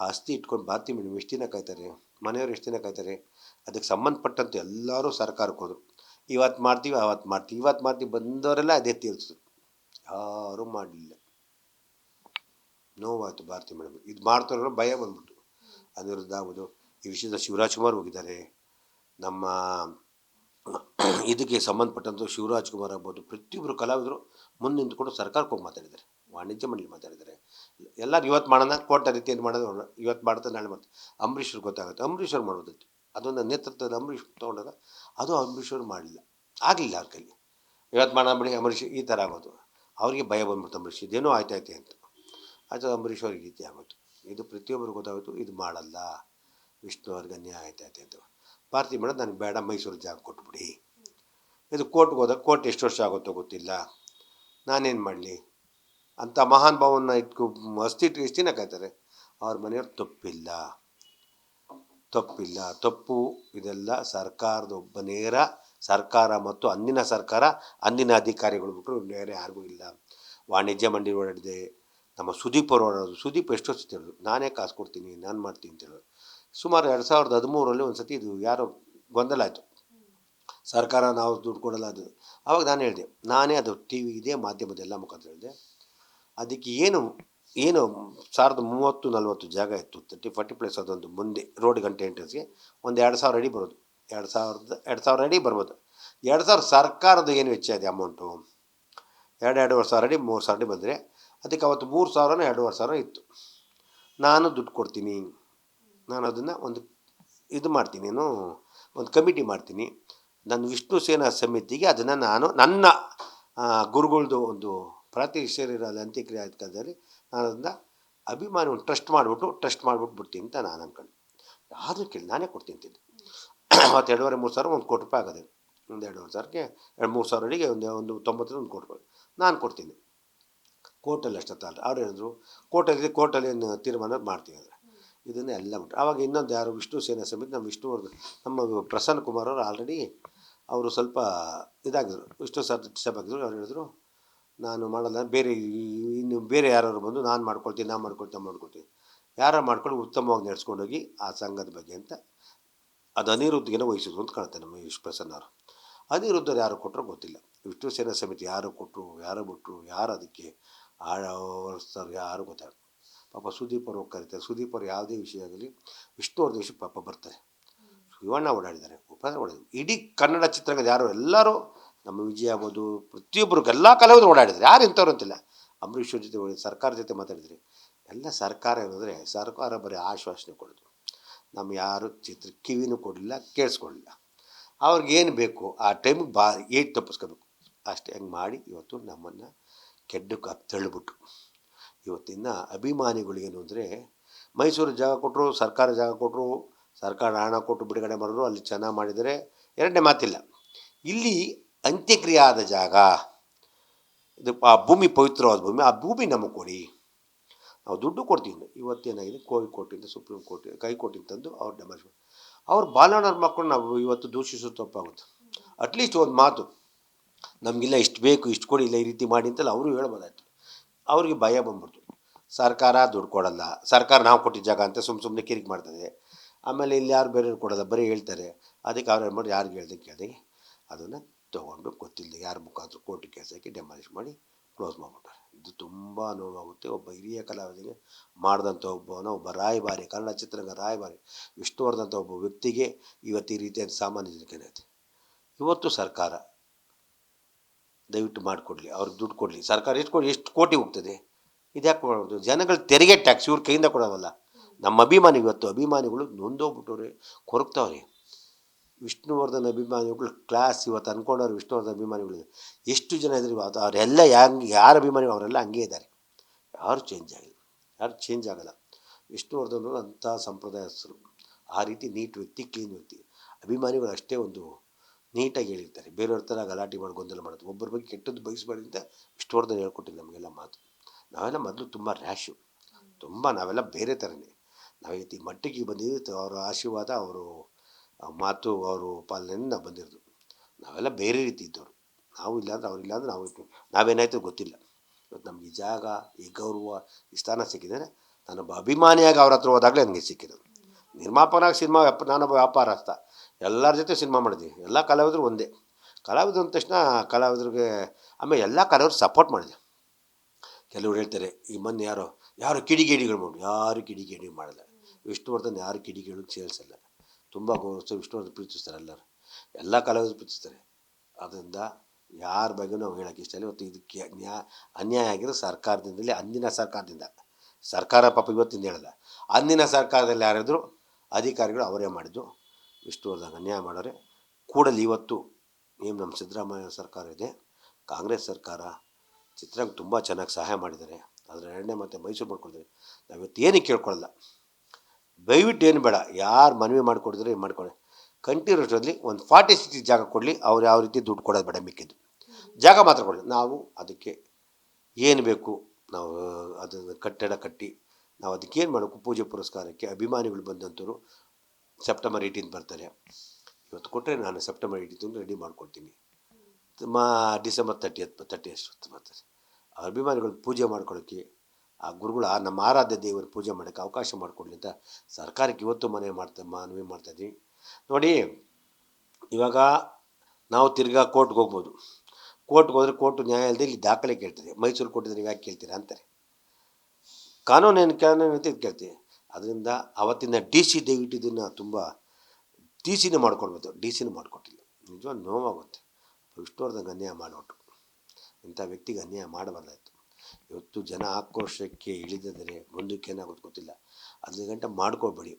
ಆಸ್ತಿ ಇಟ್ಕೊಂಡು ಬಾತಿ ಮೇಡಮ್ ಎಷ್ಟು ದಿನ ಕಾಯ್ತಾರೆ? ಮನೆಯವ್ರು ಎಷ್ಟು ದಿನ ಕಾಯ್ತಾರೆ? ಅದಕ್ಕೆ ಸಂಬಂಧಪಟ್ಟಂತೆ ಎಲ್ಲರೂ ಸರ್ಕಾರಕ್ಕೆ ಹೋದರು. ಇವತ್ತು ಮಾಡ್ತೀವಿ ಅವತ್ತು ಮಾಡ್ತೀವಿ. ಇವತ್ತು ಮಾಡ್ತೀವಿ ಬಂದವರೆಲ್ಲ ಅದೇ ತೀರ್ಸು ಯಾರೂ ಮಾಡಲಿಲ್ಲ. ನೋವಾಯಿತು ಭಾರತಿ ಮೇಡಮ್. ಇದು ಮಾಡ್ತಾರೋ ಭಯ ಬಂದ್ಬಿಟ್ಟು. ಅನಿರುದ್ಧ ಆಗ್ಬೋದು ಈ ವಿಷಯದ ಶಿವರಾಜ್ ಕುಮಾರ್ ಹೋಗಿದ್ದಾರೆ. ನಮ್ಮ ಇದಕ್ಕೆ ಸಂಬಂಧಪಟ್ಟಂಥ ಶಿವರಾಜ್ ಕುಮಾರ್ ಆಗ್ಬೋದು. ಪ್ರತಿಯೊಬ್ಬರು ಕಲಾವಿದರು ಮುಂದೆ ನಿಂತ್ಕೊಂಡು ಸರ್ಕಾರಕ್ಕೆ ಹೋಗಿ ಮಾತಾಡಿದ್ದಾರೆ. ವಾಣಿಜ್ಯ ಮಂಡಳಿ ಮಾತಾಡಿದ್ದಾರೆ. ಎಲ್ಲರೂ ಇವತ್ತು ಮಾಡೋಣ ಕೋರ್ಟ್ ರೀತಿಯಲ್ಲಿ ಮಾಡೋದು ಇವತ್ತು ಮಾಡ್ತಾರೆ, ನಾಳೆ ಮಾಡ್ತಾರೆ. ಅಂಬರೀಷ್ ಗೊತ್ತಾಗುತ್ತೆ. ಅಂಬರೀಷ್ ಅವ್ರು ಮಾಡೋದಿತ್ತು ಅದೊಂದು ನೇತೃತ್ವದ ಅಂಬರೀಷ್ ತೊಗೊಂಡಾಗ ಅದು ಅಂಬರೀಷ್ ಅವರು ಮಾಡಲಿಲ್ಲ ಆಗಲಿಲ್ಲ ಅವ್ರ ಕೈಲಿ. ಇವತ್ತು ಮಾಡೋಣ ಬಿಡಿ ಅಂಬರೀಷ್ ಈ ಥರ ಆಗೋದು. ಅವರಿಗೆ ಭಯ ಬಂದ್ಬಿಡ್ತು ಅಂಬರೀಷ್ ಇದೇನೋ ಆಯ್ತಾಯ್ತೆ ಅಂತ. ಅದು ಅಂಬರೀಷ್ ಅವ್ರಿಗೆ ರೀತಿ ಆಗೋದು. ಇದು ಪ್ರತಿಯೊಬ್ಬರು ಗೊತ್ತಾಗೋದು, ಇದು ಮಾಡಲ್ಲ. ವಿಷ್ಣು ಅವ್ರಿಗೆ ಅನ್ಯಾಯ ಆಯ್ತಾಯ್ತೆ ಅಂತ. ಪಾರ್ಥಿ ಮೇಡಮ್ ನನಗೆ ಬೇಡ, ಮೈಸೂರು ಜಾಗ ಕೊಟ್ಬಿಡಿ. ಇದು ಕೋರ್ಟ್ಗೆ ಹೋದಾಗ ಕೋರ್ಟ್ ಎಷ್ಟು ವರ್ಷ ಆಗುತ್ತೋ ಗೊತ್ತಿಲ್ಲ. ನಾನೇನು ಮಾಡಲಿ? ಅಂಥ ಮಹಾನ್ ಭಾವನ ಇಟ್ಕೊ ಅಸ್ತಿ ಇಟ್ಟು ಎಷ್ಟು ದಿನ ಕಾಯ್ತಾರೆ. ಅವ್ರ ಮನೆಯವ್ರು ತಪ್ಪಿಲ್ಲ. ತಪ್ಪಿಲ್ಲ. ತಪ್ಪು ಇದೆಲ್ಲ ಸರ್ಕಾರದ ಒಬ್ಬ ನೇರ ಸರ್ಕಾರ ಮತ್ತು ಅಂದಿನ ಸರ್ಕಾರ, ಅಂದಿನ ಅಧಿಕಾರಿಗಳು ಬಿಟ್ಟರು ಬೇರೆ ಯಾರಿಗೂ ಇಲ್ಲ. ವಾಣಿಜ್ಯ ಮಂಡಿ ಓಡಾಡಿದೆ. ನಮ್ಮ ಸುದೀಪ್ ಅವರು ಓಡಾಡೋದು. ಸುದೀಪ್ ಎಷ್ಟು ಸತಿ ನಾನೇ ಕಾಸು ಕೊಡ್ತೀನಿ, ನಾನು ಮಾಡ್ತೀನಿ ಅಂತ ಹೇಳೋದು. ಸುಮಾರು ಎರಡು ಸಾವಿರದ ಹದಿಮೂರರಲ್ಲಿ ಒಂದು ಸತಿ ಇದು ಯಾರೋ ಗೊಂದಲ ಆಯಿತು. ಸರ್ಕಾರ ನಾವು ದುಡ್ಡು ಕೊಡಲ್ಲ ಅದು. ಆವಾಗ ನಾನು ಹೇಳಿದೆ, ನಾನೇ ಅದು ಟಿ ವಿ ಇದೆ ಮಾಧ್ಯಮದ ಎಲ್ಲ ಮುಖಾಂತರ ಹೇಳಿದೆ. ಅದಕ್ಕೆ ಏನು ಏನು ಸಾವಿರದ ಮೂವತ್ತು ನಲ್ವತ್ತು ಜಾಗ ಇತ್ತು. ತರ್ಟಿ ಫಾರ್ಟಿ ಪ್ಲೇಸ್ ಅದೊಂದು ಮುಂದೆ ರೋಡ್ ಗಂಟೆ ಎಂಟ್ರೆನ್ಸ್ಗೆ ಒಂದು ಎರಡು ಸಾವಿರ ಅಡಿ ಬರೋದು. ಎರಡು ಸಾವಿರದ, ಎರಡು ಸಾವಿರ ಅಡಿ ಬರ್ಬೋದು. ಎರಡು ಸಾವಿರ ಸರ್ಕಾರದ ಏನು ವೆಚ್ಚ ಇದೆ ಅಮೌಂಟು ಎರಡು, ಎರಡೂವರೆ ಸಾವಿರ ಅಡಿ, ಮೂರು ಸಾವಿರ ಅಡಿ ಬಂದರೆ ಅದಕ್ಕೆ ಅವತ್ತು ಮೂರು ಸಾವಿರನೋ ಎರಡೂವರೆ ಸಾವಿರ ಇತ್ತು. ನಾನು ದುಡ್ಡು ಕೊಡ್ತೀನಿ. ನಾನು ಅದನ್ನು ಒಂದು ಇದು ಮಾಡ್ತೀನಿ, ಏನು, ಒಂದು ಕಮಿಟಿ ಮಾಡ್ತೀನಿ. ನನ್ನ ವಿಷ್ಣು ಸೇನಾ ಸಮಿತಿಗೆ ಅದನ್ನು ನಾನು, ನನ್ನ ಗುರುಗಳದು ಗುರುಗಳ್ದು ಒಂದು ಪ್ರಾತಿಶ್ವರ್ಯರಾದ ಅಂತ್ಯಕ್ರಿಯೆ ಆದ ಕಾಲದಲ್ಲಿ ನಾನು ಅದನ್ನು ಅಭಿಮಾನಿ ಒಂದು ಟ್ರಸ್ಟ್ ಮಾಡಿಬಿಟ್ಟು ಟ್ರಸ್ಟ್ ಮಾಡಿಬಿಟ್ಟು ಬಿಡ್ತೀನಿ ಅಂತ ನಾನು ಅಂದ್ಕೊಂಡು ಯಾರು ಕೇಳಿ ನಾನೇ ಕೊಡ್ತೀನಿ ತಿಂದು ಅವತ್ತು ಎರಡೂವರೆ, ಮೂರು ಸಾವಿರ ಒಂದು ಕೋಟಿ ರೂಪಾಯಿ ಆಗೋದು, ಒಂದು ಎರಡೂವರೆ ಸಾವಿರಕ್ಕೆ, ಎರಡು, ಮೂರು ಸಾವಿರ ಅಡಿಗೆ, ಒಂದು ಒಂದು ತೊಂಬತ್ತರ ಒಂದು ಕೋಟಿ ರೂಪಾಯಿ. ನಾನು ಕೊಡ್ತೀನಿ. ಕೋರ್ಟಲ್ಲಿ ಅಷ್ಟೊತ್ತಲ್ಲ ಅವ್ರು ಹೇಳಿದ್ರು, ಕೋರ್ಟಲ್ಲಿ ಕೋರ್ಟಲ್ಲಿ ಏನು ತೀರ್ಮಾನ ಮಾಡ್ತೀವಿ ಅಂದರೆ. ಇದನ್ನೇ ಎಲ್ಲ ಬಿಟ್ಟು, ಆವಾಗ ಇನ್ನೊಂದು ಯಾರು ವಿಷ್ಣು ಸೇನಾ ಸಮಿತಿ, ನಮ್ಮ ವಿಷ್ಣುವರ್ಧನ್ ನಮ್ಮ ಪ್ರಸನ್ನ ಕುಮಾರ್ ಅವರು ಆಲ್ರೆಡಿ ಅವರು ಸ್ವಲ್ಪ ಇದಾಗಿದ್ರು, ವಿಷ್ಣು ಸರ್ ಡಿಸ್ಟರ್ಬ್ ಆಗಿದ್ರು, ಅವ್ರು ಹೇಳಿದ್ರು ನಾನು ಮಾಡಲ್ಲ. ಬೇರೆ ಇನ್ನು ಬೇರೆ ಯಾರಾದ್ರು ಬಂದು ನಾನು ಮಾಡ್ಕೊಳ್ತೀನಿ ನಾನು ಮಾಡ್ಕೊಳ್ತೀನಿ ಮಾಡ್ಕೊಳ್ತೀನಿ. ಯಾರು ಮಾಡ್ಕೊಂಡು ಉತ್ತಮವಾಗಿ ನಡೆಸ್ಕೊಂಡೋಗಿ ಆ ಸಂಘದ ಬಗ್ಗೆ ಅಂತ ಅದು ಅನಿರುದ್ಧಿಗೆನ ವಹಿಸಿದ್ರು ಅಂತ ಕಾಣುತ್ತೆ ನಮ್ಮ ವಿಶ್ವ ಪ್ರಸನ್ನ ಅವರು. ಅನಿರುದ್ಧರು ಯಾರು ಕೊಟ್ಟರು ಗೊತ್ತಿಲ್ಲ. ವಿಷ್ಣು ಸೇನಾ ಸಮಿತಿ ಯಾರು ಕೊಟ್ಟರು ಯಾರು ಬಿಟ್ಟರು ಯಾರು ಅದಕ್ಕೆ ಆಳವರ್ಸ್ತಾರೆ ಯಾರು ಗೊತ್ತಾಗ ಪಾಪ ಸುದೀಪ್ ಅವರು ಕರೀತಾರೆ ಸುದೀಪ್ ಅವರು ಯಾವುದೇ ವಿಷಯ ಆಗಲಿ ವಿಷ್ಣು ಅವ್ರ ವಿಷಯ ಪಾಪ ಬರ್ತಾರೆ. ಶಿವಣ್ಣ ಓಡಾಡಿದ್ದಾರೆ. ಉಪೇಂದ್ರ ಓಡಾಡಿದ್ದಾರೆ. ಇಡೀ ಕನ್ನಡ ಚಿತ್ರರಂಗದ ಯಾರು ಎಲ್ಲರೂ ನಮ್ಮ ವಿಜಯ ಆಗ್ಬೋದು ಪ್ರತಿಯೊಬ್ಬರು ಎಲ್ಲ ಕಲಾವಿದರು ಓಡಾಡಿದ್ರು. ಯಾರು ಇಂಥವ್ರು ಅಂತಿಲ್ಲ. ಅಂಬರೀಶ್ವರ ಜೊತೆ ಓಡಿ, ಸರ್ಕಾರ ಜೊತೆ ಮಾತಾಡಿದ್ರಿ. ಎಲ್ಲ ಸರ್ಕಾರ ಏನಂದರೆ ಸರ್ಕಾರ ಬರೀ ಆಶ್ವಾಸನೆ ಕೊಡೋದು. ನಮ್ಮ ಯಾರು ಚಿತ್ರ ಕಿವಿನೂ ಕೊಡಲಿಲ್ಲ, ಕೇಳಿಸ್ಕೊಡಲಿಲ್ಲ. ಅವ್ರಿಗೇನು ಬೇಕು, ಆ ಟೈಮಿಗೆ ಬಾ ಏಟ್ ತಪ್ಪಿಸ್ಕೋಬೇಕು. ಅಷ್ಟೇ ಹಂಗೆ ಮಾಡಿ ಇವತ್ತು ನಮ್ಮನ್ನು ಕೆಡ್ಡಕ್ಕೆ ಕಪ್ ತಳ್ಳಿಬಿಟ್ಟು ಇವತ್ತಿನ ಅಭಿಮಾನಿಗಳಿಗೇನು ಅಂದರೆ, ಮೈಸೂರು ಜಾಗ ಕೊಟ್ಟರು ಸರ್ಕಾರ ಜಾಗ ಕೊಟ್ಟರು ಸರ್ಕಾರ ಹಣ ಕೊಟ್ಟು ಬಿಡುಗಡೆ ಮಾಡಿದ್ರು, ಅಲ್ಲಿ ಚೆನ್ನಾಗಿ ಮಾಡಿದರೆ ಎರಡನೇ ಮಾತಿಲ್ಲ. ಇಲ್ಲಿ ಅಂತ್ಯಕ್ರಿಯೆ ಆದ ಜಾಗ. ಇದು ಆ ಭೂಮಿ ಪವಿತ್ರವಾದ ಭೂಮಿ, ಆ ಭೂಮಿ ನಮಗೆ ಕೊಡಿ. ನಾವು ದುಡ್ಡು ಕೊಡ್ತೀವಿ ಇವತ್ತೇನಾಗಿದೆ ಕೋರ್ಟಿಂದ ಸುಪ್ರೀಂ ಕೋರ್ಟ್, ಹೈಕೋರ್ಟಿಂದ ತಂದು ಅವ್ರು ಡೆಮಾಲಿಷ್ ಮಾಡಿ ಅವ್ರ ಬಾಲಣ್ಣವ್ರ ಮಕ್ಕಳು ನಾವು ಇವತ್ತು ದೂಷಿಸೋದು ತಪ್ಪಾಗುತ್ತೆ. ಅಟ್ಲೀಸ್ಟ್ ಒಂದು ಮಾತು. ನಮಗಿಲ್ಲ ಇಷ್ಟು ಬೇಕು, ಇಷ್ಟು ಕೊಡಿ, ಇಲ್ಲ ಈ ರೀತಿ ಮಾಡಿ ಅಂತಲ್ಲ ಅವರು ಹೇಳ್ಬೋದಾಯ್ತು. ಅವ್ರಿಗೆ ಭಯ ಬಂದ್ಬಿಡ್ತು. ಸರ್ಕಾರ ದುಡ್ಡು ಕೊಡಲ್ಲ. ಸರ್ಕಾರ ನಾವು ಕೊಟ್ಟಿದ್ದ ಜಾಗ ಅಂತ ಸುಮ್ಮ ಸುಮ್ಮನೆ ಕಿರಿಕ್ ಮಾಡ್ತದೆ. ಆಮೇಲೆ ಇಲ್ಲಿ ಯಾರು ಬೇರೆಯವ್ರು ಕೊಡೋಲ್ಲ, ಬರೀ ಹೇಳ್ತಾರೆ. ಅದಕ್ಕೆ ಅವ್ರು ಏನು ಮಾಡಿ ಯಾರಿಗೆ ಹೇಳ್ದೆ ಕೇಳ್ದೆ. ಅದನ್ನು ತೊಗೊಂಡು ಗೊತ್ತಿಲ್ಲದೆ ಯಾರು ಮುಖಾಂತರ ಕೋರ್ಟ್ ಕೇಸ್ ಹಾಕಿ ಡೆಮಾಲಿಷ್ ಮಾಡಿ ಕ್ಲೋಸ್ ಮಾಡಿಬಿಟ್ಟಾರೆ. ಇದು ತುಂಬ ನೋವಾಗುತ್ತೆ. ಒಬ್ಬ ಹಿರಿಯ ಕಲಾವಿದನಿಗೆ ಮಾಡಿದಂಥ ಒಬ್ಬವನ ಒಬ್ಬ ರಾಯಭಾರಿ, ಕನ್ನಡ ಚಿತ್ರರಂಗ ರಾಯಭಾರಿ ವಿಷ್ಣುವರ್ಧಂಥ ಒಬ್ಬ ವ್ಯಕ್ತಿಗೆ ಇವತ್ತು ಈ ರೀತಿಯಾದ ಸಾಮಾನ್ಯ ಜನಕ್ಕೆ ಇವತ್ತು ಸರ್ಕಾರ ದಯವಿಟ್ಟು ಮಾಡಿಕೊಡ್ಲಿ, ಅವ್ರಿಗೆ ದುಡ್ಡು ಕೊಡಲಿ. ಸರ್ಕಾರ ಎಷ್ಟು ಕೊಡಿ ಎಷ್ಟು ಕೋಟಿ ಹೋಗ್ತದೆ? ಇದ್ಯಾಕೆ ಮಾಡೋದು ಜನಗಳು ತೆರಿಗೆ ಟ್ಯಾಕ್ಸ್ ಇವ್ರ ಕೈಯಿಂದ ಕೊಡೋವಲ್ಲ ನಮ್ಮ ಅಭಿಮಾನಿ ಇವತ್ತು ಅಭಿಮಾನಿಗಳು ನೊಂದೋಗ್ಬಿಟ್ಟವ್ರೆ, ಕೊರಗ್ತಾವ್ರೆ. ವಿಷ್ಣುವರ್ಧನ್ ಅಭಿಮಾನಿಗಳು ಕ್ಲಾಸ್ ಇವತ್ತು ಅನ್ಕೊಂಡವ್ರು ವಿಷ್ಣುವರ್ಧನ್ ಅಭಿಮಾನಿಗಳಿದೆ ಎಷ್ಟು ಜನ ಇದ್ದಾರೆ ಇವತ್ತು? ಅವರೆಲ್ಲ ಹೆಂಗೆ ಯಾರು ಅಭಿಮಾನಿ ಅವರೆಲ್ಲ ಹಂಗೆ ಇದ್ದಾರೆ. ಯಾರು ಚೇಂಜ್ ಆಗಿಲ್ಲ. ಯಾರು ಚೇಂಜ್ ಆಗಲ್ಲ. ವಿಷ್ಣುವರ್ಧನ್ ಅಂಥ ಸಂಪ್ರದಾಯಸ್ಥರು ಆ ರೀತಿ ನೀಟ್ ವ್ಯಕ್ತಿ ಕ್ಲೀನ್ ವ್ಯಕ್ತಿ. ಅಭಿಮಾನಿಗಳು ಅಷ್ಟೇ ಒಂದು ನೀಟಾಗಿ ಹೇಳಿರ್ತಾರೆ. ಬೇರೆಯವ್ರ ಥರ ಗಲಾಟೆ ಮಾಡಿ, ಗೊಂದಲ ಮಾಡೋದು. ಒಬ್ಬರ ಬಗ್ಗೆ ಕೆಟ್ಟದ್ದು ಅಂತ ವಿಷ್ಣುವರ್ಧನ್ ಹೇಳ್ಕೊಟ್ಟಿಲ್ಲ ನಮಗೆಲ್ಲ ಮಾತು. ನಾವೆಲ್ಲ ಮೊದಲು ತುಂಬ ರ್ಯಾಶು ತುಂಬ ನಾವೆಲ್ಲ ಬೇರೆ ಥರನೇ. ನಾವು ಮಟ್ಟಿಗೆ ಬಂದಿದ್ದು ಅವರ ಆಶೀರ್ವಾದ, ಅವರು ಮಾತು ಅವರು ಪಾಲನೆಯಿಂದ ನಾವು ಬಂದಿರೋದು. ನಾವೆಲ್ಲ ಬೇರೆ ರೀತಿ ಇದ್ದವರು. ನಾವು ಇಲ್ಲಾಂದ್ರೆ ಅವ್ರು ಇಲ್ಲಾಂದ್ರೆ ನಾವು ಇರ್ತೀವಿ ನಾವೇನಾಯ್ತು ಗೊತ್ತಿಲ್ಲ. ಇವತ್ತು ನಮ್ಗೆ ಈ ಜಾಗ, ಈ ಗೌರವ, ಈ ಸ್ಥಾನ ಸಿಕ್ಕಿದರೆ ನಾನೊಬ್ಬ ಅಭಿಮಾನಿಯಾಗಿ ಅವ್ರ ಹತ್ರ ಹೋದಾಗಲೇ ನನಗೆ ಸಿಕ್ಕಿರೋದು. ನಿರ್ಮಾಪನಾಗಿ ಸಿನಿಮಾ ವ್ಯಾಪ ನಾನೊಬ್ಬ ವ್ಯಾಪಾರಸ್ಥ. ಎಲ್ಲರ ಜೊತೆ ಸಿನಿಮಾ ಮಾಡಿದ್ವಿ. ಎಲ್ಲ ಕಲಾವಿದರು ಒಂದೇ. ಕಲಾವಿದರು ಅಂದ ತಕ್ಷಣ ಕಲಾವಿದ್ರಿಗೆ ಆಮೇಲೆ ಎಲ್ಲ ಕಲಾವಿದ್ರು ಸಪೋರ್ಟ್ ಮಾಡಿದೆ. ಕೆಲವ್ರು ಹೇಳ್ತಾರೆ, ಈ ಮೊನ್ನೆ ಯಾರೋ ಯಾರು ಕಿಡಿಗೇಡಿಗಳು ಮಾಡಿ ಯಾರು ಕಿಡಿಗೇಡಿ ಮಾಡಲ್ಲ. ವಿಷ್ಣುವರ್ಧನ್ ಯಾರು ಕಿಡಿಗೇಡಿಗೆ ಸೇರಿಸಲ್ಲ. ತುಂಬ ಗೌರವಿಸ್ತಾರೆ, ವಿಷ್ಣುವರ್ಧನ್ ಪ್ರೀತಿಸ್ತಾರೆ ಎಲ್ಲರೂ. ಎಲ್ಲ ಕಲಾವಿದರು ಪ್ರೀತಿಸ್ತಾರೆ. ಆದ್ದರಿಂದ ಯಾರ ಬಗ್ಗೆ ನಾವು ಹೇಳೋಕ್ಕೆ ಇಷ್ಟ ಇಲ್ಲ. ಇವತ್ತು ಇದಕ್ಕೆ ನ್ಯಾ, ಅನ್ಯಾಯ ಆಗಿರೋ ಸರ್ಕಾರದಿಂದಲೇ, ಅಂದಿನ ಸರ್ಕಾರದಿಂದ. ಸರ್ಕಾರ ಪಾಪ ಇವತ್ತಿಂದ ಹೇಳಲ್ಲ. ಅಂದಿನ ಸರ್ಕಾರದಲ್ಲಿ ಯಾರಿದ್ರು ಅಧಿಕಾರಿಗಳು ಅವರೇ ಮಾಡಿದ್ದು. ವಿಷ್ಣುವರ್ಧನ್ ಅನ್ಯಾಯ ಮಾಡೋರೆ. ಕೂಡಲಿ ಇವತ್ತು ಏನು ನಮ್ಮ ಸಿದ್ದರಾಮಯ್ಯ ಸರ್ಕಾರ ಇದೆ. ಕಾಂಗ್ರೆಸ್ ಸರ್ಕಾರ ಚಿತ್ರರಂಗ ತುಂಬ ಚೆನ್ನಾಗಿ ಸಹಾಯ ಮಾಡಿದ್ದಾರೆ. ಅದರ ಎರಡನೇ ಮತ್ತೆ ಮೈಸೂರು ಮಾಡ್ಕೊಳ್ತಾರೆ. ನಾವು ಇವತ್ತು ಏನಕ್ಕೆ ಕೇಳ್ಕೊಳ್ಳಲ್ಲ ದಯವಿಟ್ಟು ಏನು ಬೇಡ, ಯಾರು ಮನವಿ ಮಾಡಿಕೊಡಿದ್ರೆ ಏನು ಮಾಡ್ಕೊಳ್ಳಿ. ಕಂಠೀರಷ್ಟರಲ್ಲಿ ಒಂದು ಫಾರ್ಟಿ ಸಿಕ್ಸ್ ಜಾಗ ಕೊಡಲಿ, ಅವ್ರು ಯಾವ ರೀತಿ ದುಡ್ಡು ಕೊಡೋದು ಬೇಡ ಮಿಕ್ಕಿದ್ದು. ಜಾಗ ಮಾತ್ರ ಕೊಡಲಿ. ನಾವು ಅದಕ್ಕೆ ಏನು ಬೇಕು, ನಾವು ಅದನ್ನು ಕಟ್ಟಡ ಕಟ್ಟಿ, ನಾವು ಅದಕ್ಕೆ ಏನು ಮಾಡಬೇಕು, ಪೂಜೆ ಪುರಸ್ಕಾರಕ್ಕೆ ಅಭಿಮಾನಿಗಳು ಬಂದಂಥವ್ರು ಸೆಪ್ಟೆಂಬರ್ ಏಯ್ಟೀನ್ ಬರ್ತಾರೆ. ಇವತ್ತು ಕೊಟ್ಟರೆ ನಾನು ಸೆಪ್ಟೆಂಬರ್ ಏಯ್ಟೀನ್ ರೆಡಿ ಮಾಡಿಕೊಡ್ತೀನಿ. ಮಾ, ಡಿಸೆಂಬರ್ ತರ್ಟಿ ತರ್ಟಿ ಅಷ್ಟು ಬರ್ತಾರೆ ಅಭಿಮಾನಿಗಳು ಪೂಜೆ ಮಾಡ್ಕೊಳ್ಳೋಕ್ಕೆ ಆ ಗುರುಗಳು ನಮ್ಮ ಆರಾಧ್ಯ ದೇವರು ಪೂಜೆ ಮಾಡೋಕ್ಕೆ ಅವಕಾಶ ಮಾಡಿಕೊಡ್ಲಿ ಅಂತ ಸರ್ಕಾರಕ್ಕೆ ಇವತ್ತು ಮನವಿ ಮಾಡ್ತಾ, ಮನವಿ ಮಾಡ್ತಾಯಿದ್ವಿ ನೋಡಿ, ಇವಾಗ ನಾವು ತಿರ್ಗಾ ಕೋರ್ಟ್ಗೆ ಹೋಗ್ಬೋದು. ಕೋರ್ಟ್ಗೆ ಹೋದರೆ ಕೋರ್ಟ್ ನ್ಯಾಯಾಲಯದಲ್ಲಿ ಇಲ್ಲಿ ದಾಖಲೆ ಕೇಳ್ತದೆ. ಮೈಸೂರು ಕೋರ್ಟಿದ್ರೆ ನೀವು ಯಾಕೆ ಕೇಳ್ತೀರಾ ಅಂತಾರೆ. ಕಾನೂನೇನು ಕಾನೂನು ಅಂತ ಕೇಳ್ತೀವಿ. ಅದರಿಂದ ಅವತ್ತಿನ ಡಿ ಸಿ ದಯವಿಟ್ಟು ಇದನ್ನು ತುಂಬ ಡಿ ಸಿನೇ ಮಾಡ್ಕೊಡ್ಬೋದು ಡಿ ಸಿನೂ ಮಾಡಿಕೊಟ್ಟಿಲ್ಲ. ನಿಜವಾಗ ನೋವಾಗುತ್ತೆ. ವಿಷ್ಣುವರ್ಧನ್ಗೆ ಅನ್ಯಾಯ ಮಾಡಿಬಿಟ್ಟು ಇಂಥ ವ್ಯಕ್ತಿಗೆ ಅನ್ಯಾಯ ಮಾಡಬಾರ್ದಾಯ್ತು. ಇವತ್ತು ಜನ ಆಕ್ರೋಶಕ್ಕೆ ಇಳಿದಿದ್ದಾರೆ ಮುಂದಕ್ಕೆ ಏನಾಗುತ್ತೆ ಗೊತ್ತಿಲ್ಲ. ಅದ್ರ ಗಂಟೆ ಮಾಡ್ಕೊಳ್ಬೇಡಿ.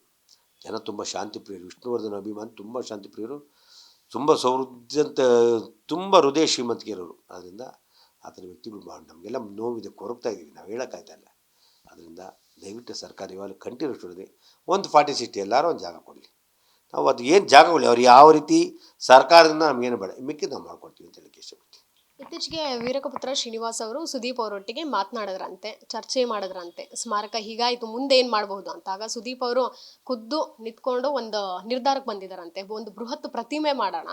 ಜನ ತುಂಬ ಶಾಂತಿಪ್ರಿಯರು. ವಿಷ್ಣುವರ್ಧನ ಅಭಿಮಾನಿ ತುಂಬ ಶಾಂತಿಪ್ರಿಯರು. ತುಂಬ ಸೌಹೃದಂತ ತುಂಬ ಹೃದಯ ಶ್ರೀಮಂತಿಕೆ ಆದ್ದರಿಂದ ಆ ಥರ ವ್ಯಕ್ತಿಗಳು ಮಾಡಿ ನಮಗೆಲ್ಲ ನೋವಿದೆ, ಕೊರಗ್ತಾ ಇದ್ದೀವಿ. ನಾವು ಹೇಳೋಕ್ಕಾಯ್ತಾ ಇಲ್ಲ. ಅದರಿಂದ ದಯವಿಟ್ಟು ಸರ್ಕಾರ ಇವಾಗ ಕಂಟಿನ್ಯೂಸ್ ಒಂದು ಫಾರ್ಟಿ ಸಿಟಿ ಎಲ್ಲರೂ ಒಂದು ಜಾಗ ಕೊಡಲಿ. ನಾವು ಅದು ಏನು ಜಾಗಗಳು ಅವ್ರು ಯಾವ ರೀತಿ ಸರ್ಕಾರದಿಂದ ನಮಗೇನು ಬೇಡ. ಮಿಕ್ಕಿ ನಾವು ಮಾಡ್ಕೊಡ್ತೀವಿ ಅಂತ ಹೇಳಕ್ಕೆ ಇಷ್ಟಪಡ್ತೀವಿ ಇತ್ತೀಚೆಗೆ ವೀರಕಪುತ್ರ ಶ್ರೀನಿವಾಸ್ ಅವರು ಸುದೀಪ್ ಅವರೊಟ್ಟಿಗೆ ಮಾತನಾಡಿದ್ರಂತೆ, ಚರ್ಚೆ ಮಾಡಿದ್ರಂತೆ. ಸ್ಮಾರಕ ಹೀಗಾಯಿತು ಮುಂದೆ ಏನು ಮಾಡಬಹುದು ಅಂತ. ಆಗ ಸುದೀಪ್ ಅವರು ಖುದ್ದು ನಿಂತ್ಕೊಂಡು ಒಂದು ನಿರ್ಧಾರಕ್ಕೆ ಬಂದಿದ್ದಾರಂತೆ. ಒಂದು ಬೃಹತ್ ಪ್ರತಿಮೆ ಮಾಡೋಣ,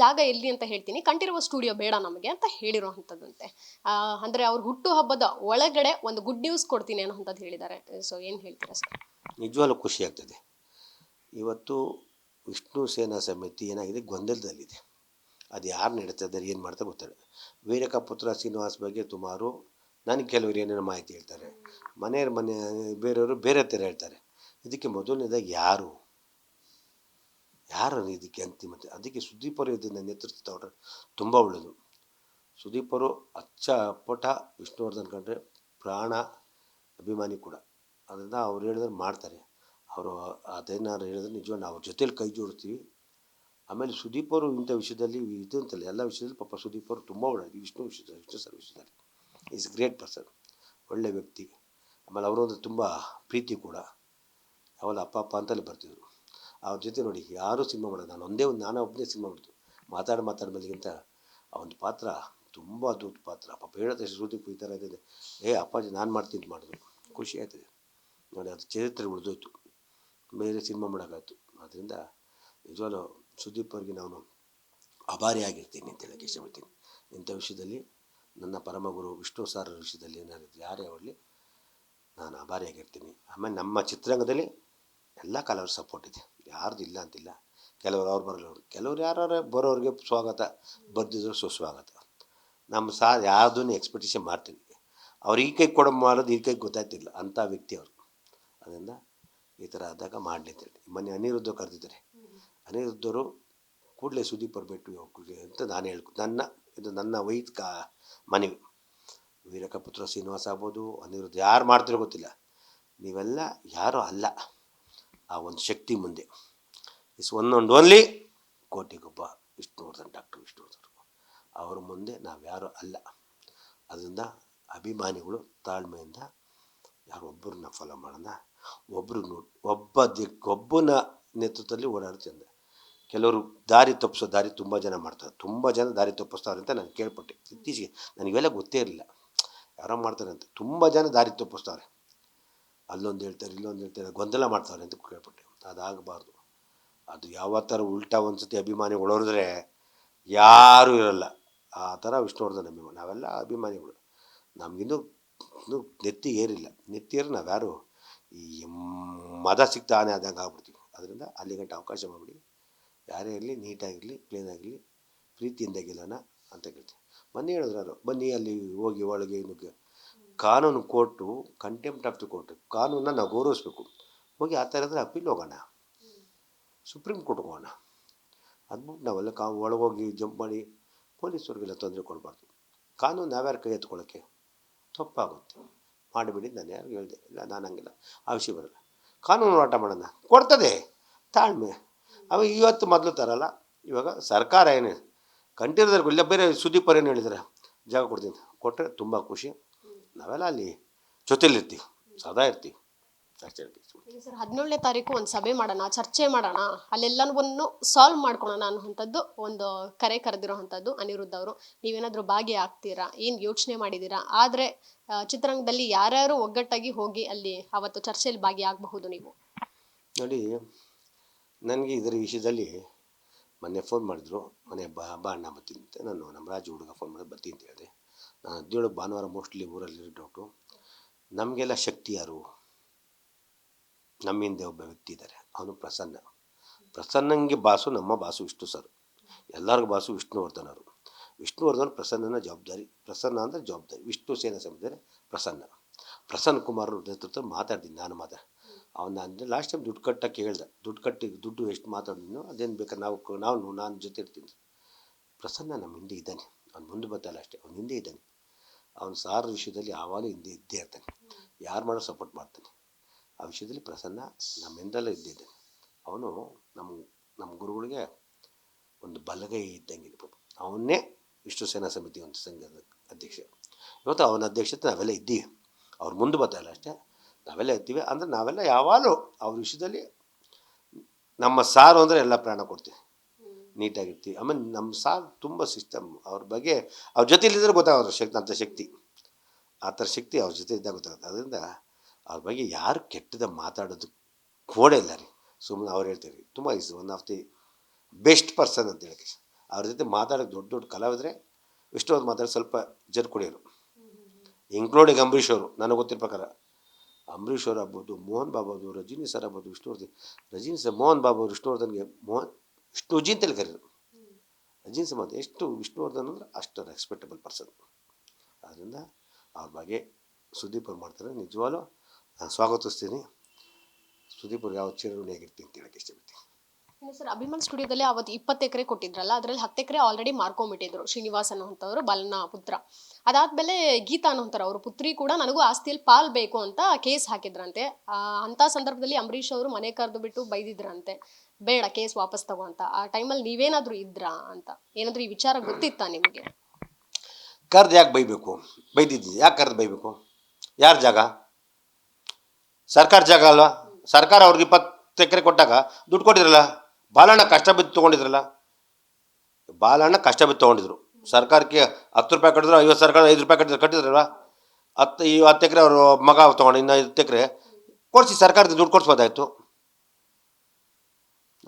ಜಾಗ ಎಲ್ಲಿ ಅಂತ ಹೇಳ್ತೀನಿ. ಕಂಠೀರವ ಸ್ಟುಡಿಯೋ ಬೇಡ ನಮಗೆ ಅಂತ ಹೇಳಿರುವಂಥದ್ದಂತೆ. ಅಂದರೆ ಅಂದ್ರೆ ಅವ್ರ ಹುಟ್ಟು ಹಬ್ಬದ ಒಳಗಡೆ ಒಂದು ಗುಡ್ ನ್ಯೂಸ್ ಕೊಡ್ತೀನಿ ಅನ್ನೋಂಥದ್ದು ಹೇಳಿದ್ದಾರೆ. ಸೊ ಏನು ಹೇಳ್ತೀರಾ ಸರ್? ನಿಜವಾಗ್ಲೂ ಖುಷಿ ಆಗ್ತದೆ. ಇವತ್ತು ವಿಷ್ಣು ಸೇನಾ ಸಮಿತಿ ಏನಾಗಿದೆ, ಗೊಂದಲದಲ್ಲಿದೆ. ಅದು ಯಾರು ನಡೀತಾ ಇದ್ದಾರೆ ಏನು ಮಾಡ್ತಾ ಗೊತ್ತಿಲ್ಲ. ವೀರಕ ಪುತ್ರ ಶ್ರೀನಿವಾಸ್ ಬಗ್ಗೆ ಸುಮಾರು ನನಗೆ ಕೆಲವರು ಏನೇನೋ ಮಾಹಿತಿ ಹೇಳ್ತಾರೆ. ಮನೆಯವ್ರ ಮನೆ, ಬೇರೆಯವರು ಬೇರೆ ಥರ ಹೇಳ್ತಾರೆ. ಇದಕ್ಕೆ ಮೊದಲನೇದಾಗಿ ಯಾರು? ಯಾರು ಇದಕ್ಕೆ ಅಂತಿಮ ಅದಕ್ಕೆ ಸುದೀಪರು ಇದನ್ನು ನೇತೃತ್ವ ತಗೊಂಡ್ರೆ ತುಂಬ ಒಳ್ಳೆಯದು ಸುದೀಪರು ಅಚ್ಚ ಅಪ್ಪಟ ವಿಷ್ಣುವರ್ಧನ್ ಕಂಡ್ರೆ ಪ್ರಾಣ ಅಭಿಮಾನಿ ಕೂಡ. ಅದರಿಂದ ಅವ್ರು ಹೇಳಿದ್ರೆ ಮಾಡ್ತಾರೆ. ಅವರು ಅದೇನಾದ್ರು ಹೇಳಿದ್ರೆ ನಿಜವಾಗ ನಾವು ಅವ್ರ ಜೊತೇಲಿ ಕೈ ಜೋಡ್ತೀವಿ ಆಮೇಲೆ ಸುದೀಪ್ ಅವರು ಇಂಥ ವಿಷಯದಲ್ಲಿ ಇದು ಅಂತಲ್ಲ, ಎಲ್ಲ ವಿಷಯದಲ್ಲಿ ಪಾಪ ಸುದೀಪ್ ಅವರು ತುಂಬ ಒಳ್ಳೆಯ, ವಿಷ್ಣು ವಿಷಯದ ವಿಷ್ಣು ಸರ್ ವಿಷಯದಲ್ಲಿ. ಈಸ್ ಗ್ರೇಟ್ ಪರ್ಸನ್ ಒಳ್ಳೆ ವ್ಯಕ್ತಿ. ಆಮೇಲೆ ಅವರೊಂದು ತುಂಬ ಪ್ರೀತಿ ಕೂಡ. ಅವೆಲ್ಲ ಅಪ್ಪ ಅಪ್ಪ ಅಂತಲೇ ಬರ್ತಿದ್ರು. ಅವ್ರ ಜೊತೆ ನೋಡಿ, ಯಾರೂ ಸಿನಿಮಾ ಮಾಡೋದು ನಾನು ಒಂದೇ ಒಂದು, ನಾನು ಒಬ್ಬನೇ ಸಿನಿಮಾ ಮಾಡಿದ್ದು ಮಾತಾಡಿ ಮಾತಾಡಿ ಬಂದಿಗಿಂತ ಆ ಒಂದು ಪಾತ್ರ ತುಂಬ ಅದ್ಭುತ ಪಾತ್ರ. ಪಾಪ ಹೇಳಿದ್ರೆ ಸುದೀಪ್ ಈ ಥರ ಇದೆ ಏ, ಅಪ್ಪಾಜಿ, ನಾನು ಮಾಡ್ತೀನಿ ಮಾಡಿದ್ರು. ಖುಷಿ ಆಯ್ತದೆ. ನೋಡಿ, ಅದು ಚರಿತ್ರೆ ಉಳಿದೋಯ್ತು. ಬೇರೆ ಸಿನಿಮಾ ಮಾಡೋಕ್ಕಾಯ್ತು. ಆದ್ದರಿಂದ ನಿಜವಾಗ್ಲೂ ಸುದೀಪ್ ಅವ್ರಿಗೆ ನಾನು ಆಭಾರಿಯಾಗಿರ್ತೀನಿ ಅಂತ ಹೇಳಕ್ಕೆ ಇಷ್ಟಪಡ್ತೀನಿ. ಇಂಥ ವಿಷಯದಲ್ಲಿ ನನ್ನ ಪರಮಗುರು ವಿಷ್ಣು ಸಾರ ವಿಷಯದಲ್ಲಿ ಏನಾದ್ರು ಯಾರೇ ಅವರಲ್ಲಿ ನಾನು ಆಭಾರಿಯಾಗಿರ್ತೀನಿ ಆಮೇಲೆ ನಮ್ಮ ಚಿತ್ರರಂಗದಲ್ಲಿ ಎಲ್ಲ ಕಲಾವಿರ ಸಪೋರ್ಟ್ ಇದೆ. ಯಾರ್ದು ಇಲ್ಲ ಅಂತಿಲ್ಲ. ಕೆಲವರು ಅವ್ರು ಬರಲ್ಲ. ಕೆಲವ್ರು ಯಾರು ಬರೋರಿಗೆ ಸ್ವಾಗತ, ಬರ್ದಿದ್ರು ಸುಸ್ವಾಗತ ನಮ್ಮ ಸಾ ಯಾವುದನ್ನು ಎಕ್ಸ್ಪೆಕ್ಟೇಷನ್ ಮಾಡ್ತೀನಿ ಅವ್ರು ಈ ಕೈ ಕೊಡೋ ಮಾಡೋದು ಈ ಕೈ ಗೊತ್ತಾಯ್ತಿಲ್ಲ. ಅಂಥ ವ್ಯಕ್ತಿ ಅವರು. ಅದರಿಂದ ಈ ಥರ ಆದಾಗ ಮಾಡಲಿ ಅಂತೇಳಿ ಮೊನ್ನೆ ಅನಿರುದ್ಧ ಕರೆದಿದ್ದಾರೆ. ಅನಿರುದ್ಧರು ಕೂಡಲೇ ಸುದೀಪ್ ಬರಬೇಕು ಹೋಗಿ ಅಂತ ನಾನು ಹೇಳ್ಕೊ, ನನ್ನ, ಇದು ನನ್ನ ವೈಯಕ್ತಿಕ ಮನವಿ. ವೀರಕಪುತ್ರ ಶ್ರೀನಿವಾಸ ಆಗ್ಬೋದು, ಅನಿರುದ್ಧ ಯಾರು ಮಾಡ್ತಿರೋ ಗೊತ್ತಿಲ್ಲ. ನೀವೆಲ್ಲ ಯಾರೂ ಅಲ್ಲ ಆ ಒಂದು ಶಕ್ತಿ ಮುಂದೆ. Is one and only Kotigobba Vishnuvardhan, doctor Vishnuvardhan. ಅವ್ರ ಮುಂದೆ ನಾವ್ಯಾರೂ ಅಲ್ಲ. ಅದರಿಂದ ಅಭಿಮಾನಿಗಳು ತಾಳ್ಮೆಯಿಂದ ಯಾರು ಒಬ್ಬರನ್ನ ಫಾಲೋ ಮಾಡೋಣ. ಒಬ್ಬರು ನೋಡಿ, ಒಬ್ಬ ದಿಕ್, ಒಬ್ಬನ ನೇತೃತ್ವದಲ್ಲಿ ಓಡಾಡ್ತಿದ್ದೆ ಕೆಲವರು ದಾರಿ ತಪ್ಪಿಸೋ ದಾರಿ ತುಂಬ ಜನ ಮಾಡ್ತಾರೆ. ತುಂಬ ಜನ ದಾರಿ ತಪ್ಪಿಸ್ತಾರೆ ಅಂತ ನಾನು ಕೇಳ್ಪಟ್ಟೆ. ಇತ್ತೀಚೆಗೆ ನನಗೆಲ್ಲ ಗೊತ್ತೇ ಇರಲಿಲ್ಲ. ಯಾರೋ ಮಾಡ್ತಾರೆ ಅಂತ. ತುಂಬ ಜನ ದಾರಿ ತಪ್ಪಿಸ್ತಾರೆ ಅಲ್ಲೊಂದು ಹೇಳ್ತಾರೆ, ಇಲ್ಲೊಂದು ಹೇಳ್ತಾರೆ, ಗೊಂದಲ ಮಾಡ್ತಾರೆ ಅಂತ ಕೇಳ್ಪಟ್ಟೆ. ಅದಾಗಬಾರ್ದು. ಅದು ಯಾವ ಥರ ಉಲ್ಟಾ ಒಂದು ಸತಿ ಅಭಿಮಾನಿ ಒಳರಿದ್ರೆ ಯಾರೂ ಇರಲ್ಲ. ಆ ಥರ ವಿಷ್ಣುವರ್ಧನ್ ಅಭಿಮಾನಿ, ನಾವೆಲ್ಲ ಅಭಿಮಾನಿಗಳು. ನಮಗಿನ್ನೂ ಇನ್ನೂ ನೆತ್ತಿ ಏರಿಲ್ಲ. ನೆತ್ತಿ ಏರಿ ನಾವ್ಯಾರು ಈ ಮದ ಸಿಗ್ತಾನೆ ಆದಂಗೆ ಆಗ್ಬಿಡ್ತೀವಿ. ಅದರಿಂದ ಅಲ್ಲಿಗಂಟ ಅವಕಾಶ ಮಾಡಿಬಿಡಿ. ಯಾರೇ ಇರಲಿ ನೀಟಾಗಿರಲಿ ಕ್ಲೀನಾಗಿರಲಿ ಪ್ರೀತಿಯಿಂದ ಗೆಲ್ಲೋಣ ಅಂತ ಕೇಳ್ತೀನಿ. ಮೊನ್ನೆ ಹೇಳಿದ್ರು ಬನ್ನಿ ಅಲ್ಲಿ ಹೋಗಿ ಒಳಗೆ ನುಗ್ಗೆ ಕಾನೂನು court contempt of the court ಕಾನೂನನ್ನ ನಾವು ಗೌರವಿಸ್ಬೇಕು. ಹೋಗಿ ಆ ಥರ ಇದ್ರೆ ಅಪೀಲ್ ಹೋಗೋಣ. ಸುಪ್ರೀಂ ಕೋರ್ಟ್ಗೆ ಹೋಗೋಣ. ಅದ್ಬಿಟ್ಟು ನಾವೆಲ್ಲ ಕಾ, ಒಳಗೋಗಿ ಜಂಪ್ ಮಾಡಿ ಪೊಲೀಸವ್ರಿಗೆಲ್ಲ ತೊಂದರೆ ಕೊಡಬಾರ್ದು. ಕಾನೂನು ನಾವ್ಯಾರು ಕೈ ಎತ್ಕೊಳ್ಳೋಕ್ಕೆ ತಪ್ಪಾಗುತ್ತೆ. ಮಾಡಿಬಿಡಿ ನಾನು ಯಾರು ಹೇಳಿದೆ ಇಲ್ಲ, ನಾನು ಹಂಗಿಲ್ಲ. ಆ ವಿಷಯ ಬರಲ್ಲ. ಕಾನೂನು ಹೋರಾಟ ಮಾಡೋಣ. ಕೊಡ್ತದೆ. ತಾಳ್ಮೆ. ಅವ ಇವತ್ತು ಮೊದಲು ತರಲ್ಲ. ಇವಾಗ ಸರ್ಕಾರ ಏನು ಕಂಟಿರೋದ್ರಿಗೆ ಇಲ್ಲ ಬೇರೆ ಸುದೀಪ್ ಅವ್ರು ಏನು ಹೇಳಿದ್ದಾರೆ ಜಾಗ ಕೊಡ್ತೀನಿ. ಕೊಟ್ಟರೆ ತುಂಬ ಖುಷಿ. ನಾವೆಲ್ಲ ಅಲ್ಲಿ ಜೊತೆಲಿರ್ತೀವಿ ಸದಾ ಇರ್ತೀವಿ. ಚರ್ಚೆ. ಸರ್ ಹದಿನೇಳನೇ ತಾರೀಕು ಒಂದು ಸಭೆ ಮಾಡೋಣ ಚರ್ಚೆ ಮಾಡೋಣ. ಅಲ್ಲೆಲ್ಲವನ್ನು ಸಾಲ್ವ್ ಮಾಡ್ಕೊಳೋಣ ಅನ್ನುವಂಥದ್ದು ಒಂದು ಕರೆ ಕರೆದಿರೋವಂಥದ್ದು ಅನಿರುದ್ಧ ಅವರು. ನೀವೇನಾದರೂ ಭಾಗಿಯಾಗ್ತೀರಾ? ಏನು ಯೋಚನೆ ಮಾಡಿದ್ದೀರಾ ಆದರೆ ಚಿತ್ರರಂಗದಲ್ಲಿ ಯಾರ್ಯಾರು ಒಗ್ಗಟ್ಟಾಗಿ ಹೋಗಿ ಅಲ್ಲಿ ಅವತ್ತು ಚರ್ಚೆಯಲ್ಲಿ ಭಾಗಿಯಾಗಬಹುದು ನೀವು? ನೋಡಿ ನನಗೆ ಇದರ ವಿಷಯದಲ್ಲಿ ಮೊನ್ನೆ ಫೋನ್ ಮಾಡಿದ್ರು. ಮನೆ ಬಾ ಬಾ ಅಣ್ಣ, ಬರ್ತೀನಿ ಅಂತ. ನಾನು ನಮ್ಮ ರಾಜು ಹುಡುಗ ಫೋನ್ ಮಾಡಿ ಬರ್ತೀನಿ ಅಂತ ಹೇಳಿದೆ. ನಾನು ಹದಿನೇಳು ಭಾನುವಾರ ಮೋಸ್ಟ್ಲಿ ಊರಲ್ಲಿ ಡೌಟು ನಮಗೆಲ್ಲ ಶಕ್ತಿ ಯಾರು? ನಮ್ಮ ಹಿಂದೆ ಒಬ್ಬ ವ್ಯಕ್ತಿ ಇದ್ದಾರೆ. ಅವನು ಪ್ರಸನ್ನ. ಪ್ರಸನ್ನಂಗೆ ಬಾಸು, ನಮ್ಮ ಬಾಸು ವಿಷ್ಣು ಸರ್. ಎಲ್ಲರಿಗೂ ಬಾಸು ವಿಷ್ಣುವರ್ಧನ್ ಅವರು. ವಿಷ್ಣುವರ್ಧನ್ ಪ್ರಸನ್ನನ ಜವಾಬ್ದಾರಿ. ಪ್ರಸನ್ನ ಅಂದರೆ ಜವಾಬ್ದಾರಿ. ವಿಷ್ಣು ಸೇನಾ ಸಂಬಂಧ ಪ್ರಸನ್ನ. ಪ್ರಸನ್ನ ಕುಮಾರ್ ನೇತೃತ್ವ ಮಾತಾಡ್ತೀನಿ. ನಾನು ಮಾತಾಡ ಅವನು ಅಂದರೆ ಲಾಸ್ಟ್ ಟೈಮ್ ದುಡ್ಡು ಕಟ್ಟಕ್ಕೆ ಹೇಳ್ದೆ. ದುಡ್ಡು ಕಟ್ಟಿ ದುಡ್ಡು ಎಷ್ಟು ಮಾತಾಡಿದ್ನೋ ಅದೇನು ಬೇಕಾದ್ರೆ ನಾವು ನಾವು ನಾನು ಜೊತೆ ಇರ್ತೀನಿ ಪ್ರಸನ್ನ ನಮ್ಮ ಹಿಂದೆ ಇದ್ದಾನೆ. ಅವ್ನು ಮುಂದೆ ಬರ್ತಲ್ಲ ಅಷ್ಟೇ. ಅವ್ನು ಹಿಂದೆ ಇದ್ದಾನೆ. ಅವನು ಸಾರ ವಿಷಯದಲ್ಲಿ ಯಾವಾಗಲೂ ಹಿಂದೆ ಇದ್ದೇ ಇರ್ತಾನೆ. ಯಾರು ಮಾಡೋ ಸಪೋರ್ಟ್ ಮಾಡ್ತಾನೆ. ಆ ವಿಷಯದಲ್ಲಿ ಪ್ರಸನ್ನ ನಮ್ಮ ಹಿಂದೆಲ್ಲ ಇದ್ದೇ ಇದ್ದಾನೆ. ಅವನು ನಮ್ಮ ನಮ್ಮ ಗುರುಗಳಿಗೆ ಒಂದು ಬಲಗೈ ಇದ್ದಂಗೆ ಪಾಪ. ಅವನ್ನೇ ವಿಷ್ಣು ಸೇನಾ ಸಮಿತಿ ಒಂದು ಸಂಘದ ಅಧ್ಯಕ್ಷ. ಇವತ್ತು ಅವನ ಅಧ್ಯಕ್ಷತೆ ನಾವೆಲ್ಲ ಇದ್ದೀವಿ. ಅವ್ರು ಮುಂದೆ ಬರ್ತಾಯಿಲ್ಲ ಅಷ್ಟೇ. ನಾವೆಲ್ಲ ಇರ್ತೀವಿ ಅಂದರೆ ನಾವೆಲ್ಲ ಯಾವಾಗಲೂ ಅವ್ರ ವಿಷಯದಲ್ಲಿ ನಮ್ಮ ಸಾರು ಅಂದರೆ ಎಲ್ಲ ಪ್ರಾಣ ಕೊಡ್ತೀವಿ. ನೀಟಾಗಿರ್ತೀವಿ. ಆಮೇಲೆ ನಮ್ಮ ಸಾರು ತುಂಬ ಸಿಸ್ಟಮ್ ಅವ್ರ ಬಗ್ಗೆ ಅವ್ರ ಜೊತೆಲಿದ್ರೆ ಗೊತ್ತಾಗೋದು ಶಕ್ತಿ ಅಂಥ ಶಕ್ತಿ. ಆ ಥರ ಶಕ್ತಿ ಅವ್ರ ಜೊತೆ ಇದ್ದಾಗ ಗೊತ್ತಾಗುತ್ತೆ. ಅದರಿಂದ ಅವ್ರ ಬಗ್ಗೆ ಯಾರು ಕೆಟ್ಟದ ಮಾತಾಡೋದು ಕೋಡೆ ಇಲ್ಲ ರೀ. ಸುಮ್ಮನೆ ಅವ್ರು ಹೇಳ್ತಾರೆ. ತುಂಬ is one of the best person ಅಂತ ಹೇಳಕ್ಕೆ ಅವ್ರ ಜೊತೆ ಮಾತಾಡೋಕೆ ದೊಡ್ಡ ದೊಡ್ಡ ಕಲಾವಿದ್ರೆ ಇಷ್ಟವಾದ ಮಾತಾಡೋದು ಸ್ವಲ್ಪ ಜನ ಕುಡಿಯೋರು. ಇನ್ಕ್ಲೂಡಿಂಗ್ ಅಂಬರೀಷ್ ಅವರು. ನನಗೆ ಗೊತ್ತಿರೋ ಪ್ರಕಾರ. ಅಂಬರೀಷ್ ಆಗ್ಬೋದು, ಮೋಹನ್ ಬಾಬು ಅವರು ರಜನಿ ಸರ್ ಆಗ್ಬೋದು, ವಿಷ್ಣುವರ್ಧನ್, ರಜನಿ ಸರ್, ಮೋಹನ್ ಬಾಬು, ವಿಷ್ಣುವರ್ಧನ್ಗೆ ಮೋಹನ್ ವಿಷ್ಣುಜಿ ಅಂತೇಳಿ ಕರೀರು. ರಜನಿ ಸರ್ ಮಾತು ಎಷ್ಟು ವಿಷ್ಣುವರ್ಧನ್ ಅಂದ್ರೆ ಅಷ್ಟು ರೆಸ್ಪೆಕ್ಟಬಲ್ ಪರ್ಸನ್ ಆದ್ದರಿಂದ ಅವ್ರ ಬಗ್ಗೆ ಸುದೀಪ್ ಅವ್ರು ಮಾಡ್ತಾರೆ, ನಿಜವಾಗ್ಲೂ ನಾನು ಸ್ವಾಗತಿಸ್ತೀನಿ. ಸುದೀಪ್ ಅವ್ರು ಯಾವ ಚಿರಋಣಿಯಾಗಿರ್ತೀನಿ ಅಂತ ಹೇಳಕ್ಕೆ ಇಷ್ಟಪಡ್ತೀನಿ. ಸರ್ ಅಭಿಮಾನ್ ಸ್ಟುಡಿಯೋದಲ್ಲಿ ಅವತ್ತು ಇಪ್ಪತ್ತು ಎಕರೆ ಕೊಟ್ಟಿದ್ರಲ್ಲ, ಅದರಲ್ಲಿ ಹತ್ತು ಎಕರೆ ಆಲ್ರೆಡಿ ಮಾರ್ಕೊಂಬಿಟ್ಟಿದ್ರು ಶ್ರೀನಿವಾಸ್ ಅನ್ನುವಂಥವ್ರು, ಬಾಲನ ಪುತ್ರ. ಅದಾದ್ಮೇಲೆ ಗೀತಾ ಅನ್ನೋಂಥವ್ರು ಅವ್ರ ಪುತ್ರಿ ಕೂಡ ನನಗೂ ಆಸ್ತಿಯಲ್ಲಿ ಪಾಲ್ ಬೇಕು ಅಂತ ಕೇಸ್ ಹಾಕಿದ್ರಂತೆ. ಅಂಥ ಸಂದರ್ಭದಲ್ಲಿ ಅಂಬರೀಷ್ ಅವರು ಮನೆ ಕರೆದು ಬಿಟ್ಟು ಬೈದಿದ್ರಂತೆ. ಬೇಡ, ಕೇಸ್ ವಾಪಸ್ ತಗೋ ಅಂತ. ಆ ಟೈಮಲ್ಲಿ ನೀವೇನಾದ್ರೂ ಇದ್ರಾ ಅಂತ. ಏನಾದರೂ ಈ ವಿಚಾರ ಗೊತ್ತಿತ್ತಾ ನಿಮಗೆ? ಕರ್ದು ಯಾಕೆ ಬೈಬೇಕು? ಬೈದಿದ್ದು, ಯಾಕೆ ಕರ್ದು ಬೈಬೇಕು? ಯಾರ ಜಾಗ? ಸರ್ಕಾರ ಜಾಗ ಅಲ್ವಾ? ಸರ್ಕಾರ ಅವ್ರಿಗೆ ಇಪ್ಪತ್ತು ಎಕರೆ ಕೊಟ್ಟಾಗ ದುಡ್ಡು ಕೊಟ್ಟಿದ್ರಲ್ಲ? ಬಾಲಣ್ಣ ಕಷ್ಟ ಬಿದ್ದು ತೊಗೊಂಡಿದ್ರಲ್ಲ? ಬಾಲಣ್ಣ ಕಷ್ಟ ಬಿದ್ದು ತೊಗೊಂಡಿದ್ರು. ಸರ್ಕಾರಕ್ಕೆ ಹತ್ತು ರೂಪಾಯಿ ಕಟ್ಟಿದ್ರು, ಐವತ್ತು ಸರ್ಕಾರ ಐದು ರೂಪಾಯಿ ಕಟ್ಟಿದ್ರು ಕಟ್ಟಿದ್ರಲ್ಲ ಹತ್ತು, ಈ ಹತ್ತು ಎಕರೆ ಅವರು ಮಗ ತೊಗೊಂಡು ಇನ್ನು ಐದು ಎಕರೆ ಕೊಡಿಸಿ ಸರ್ಕಾರದ ದುಡ್ಡು ಕೊಡಿಸ್ಬೋದಾಯ್ತು?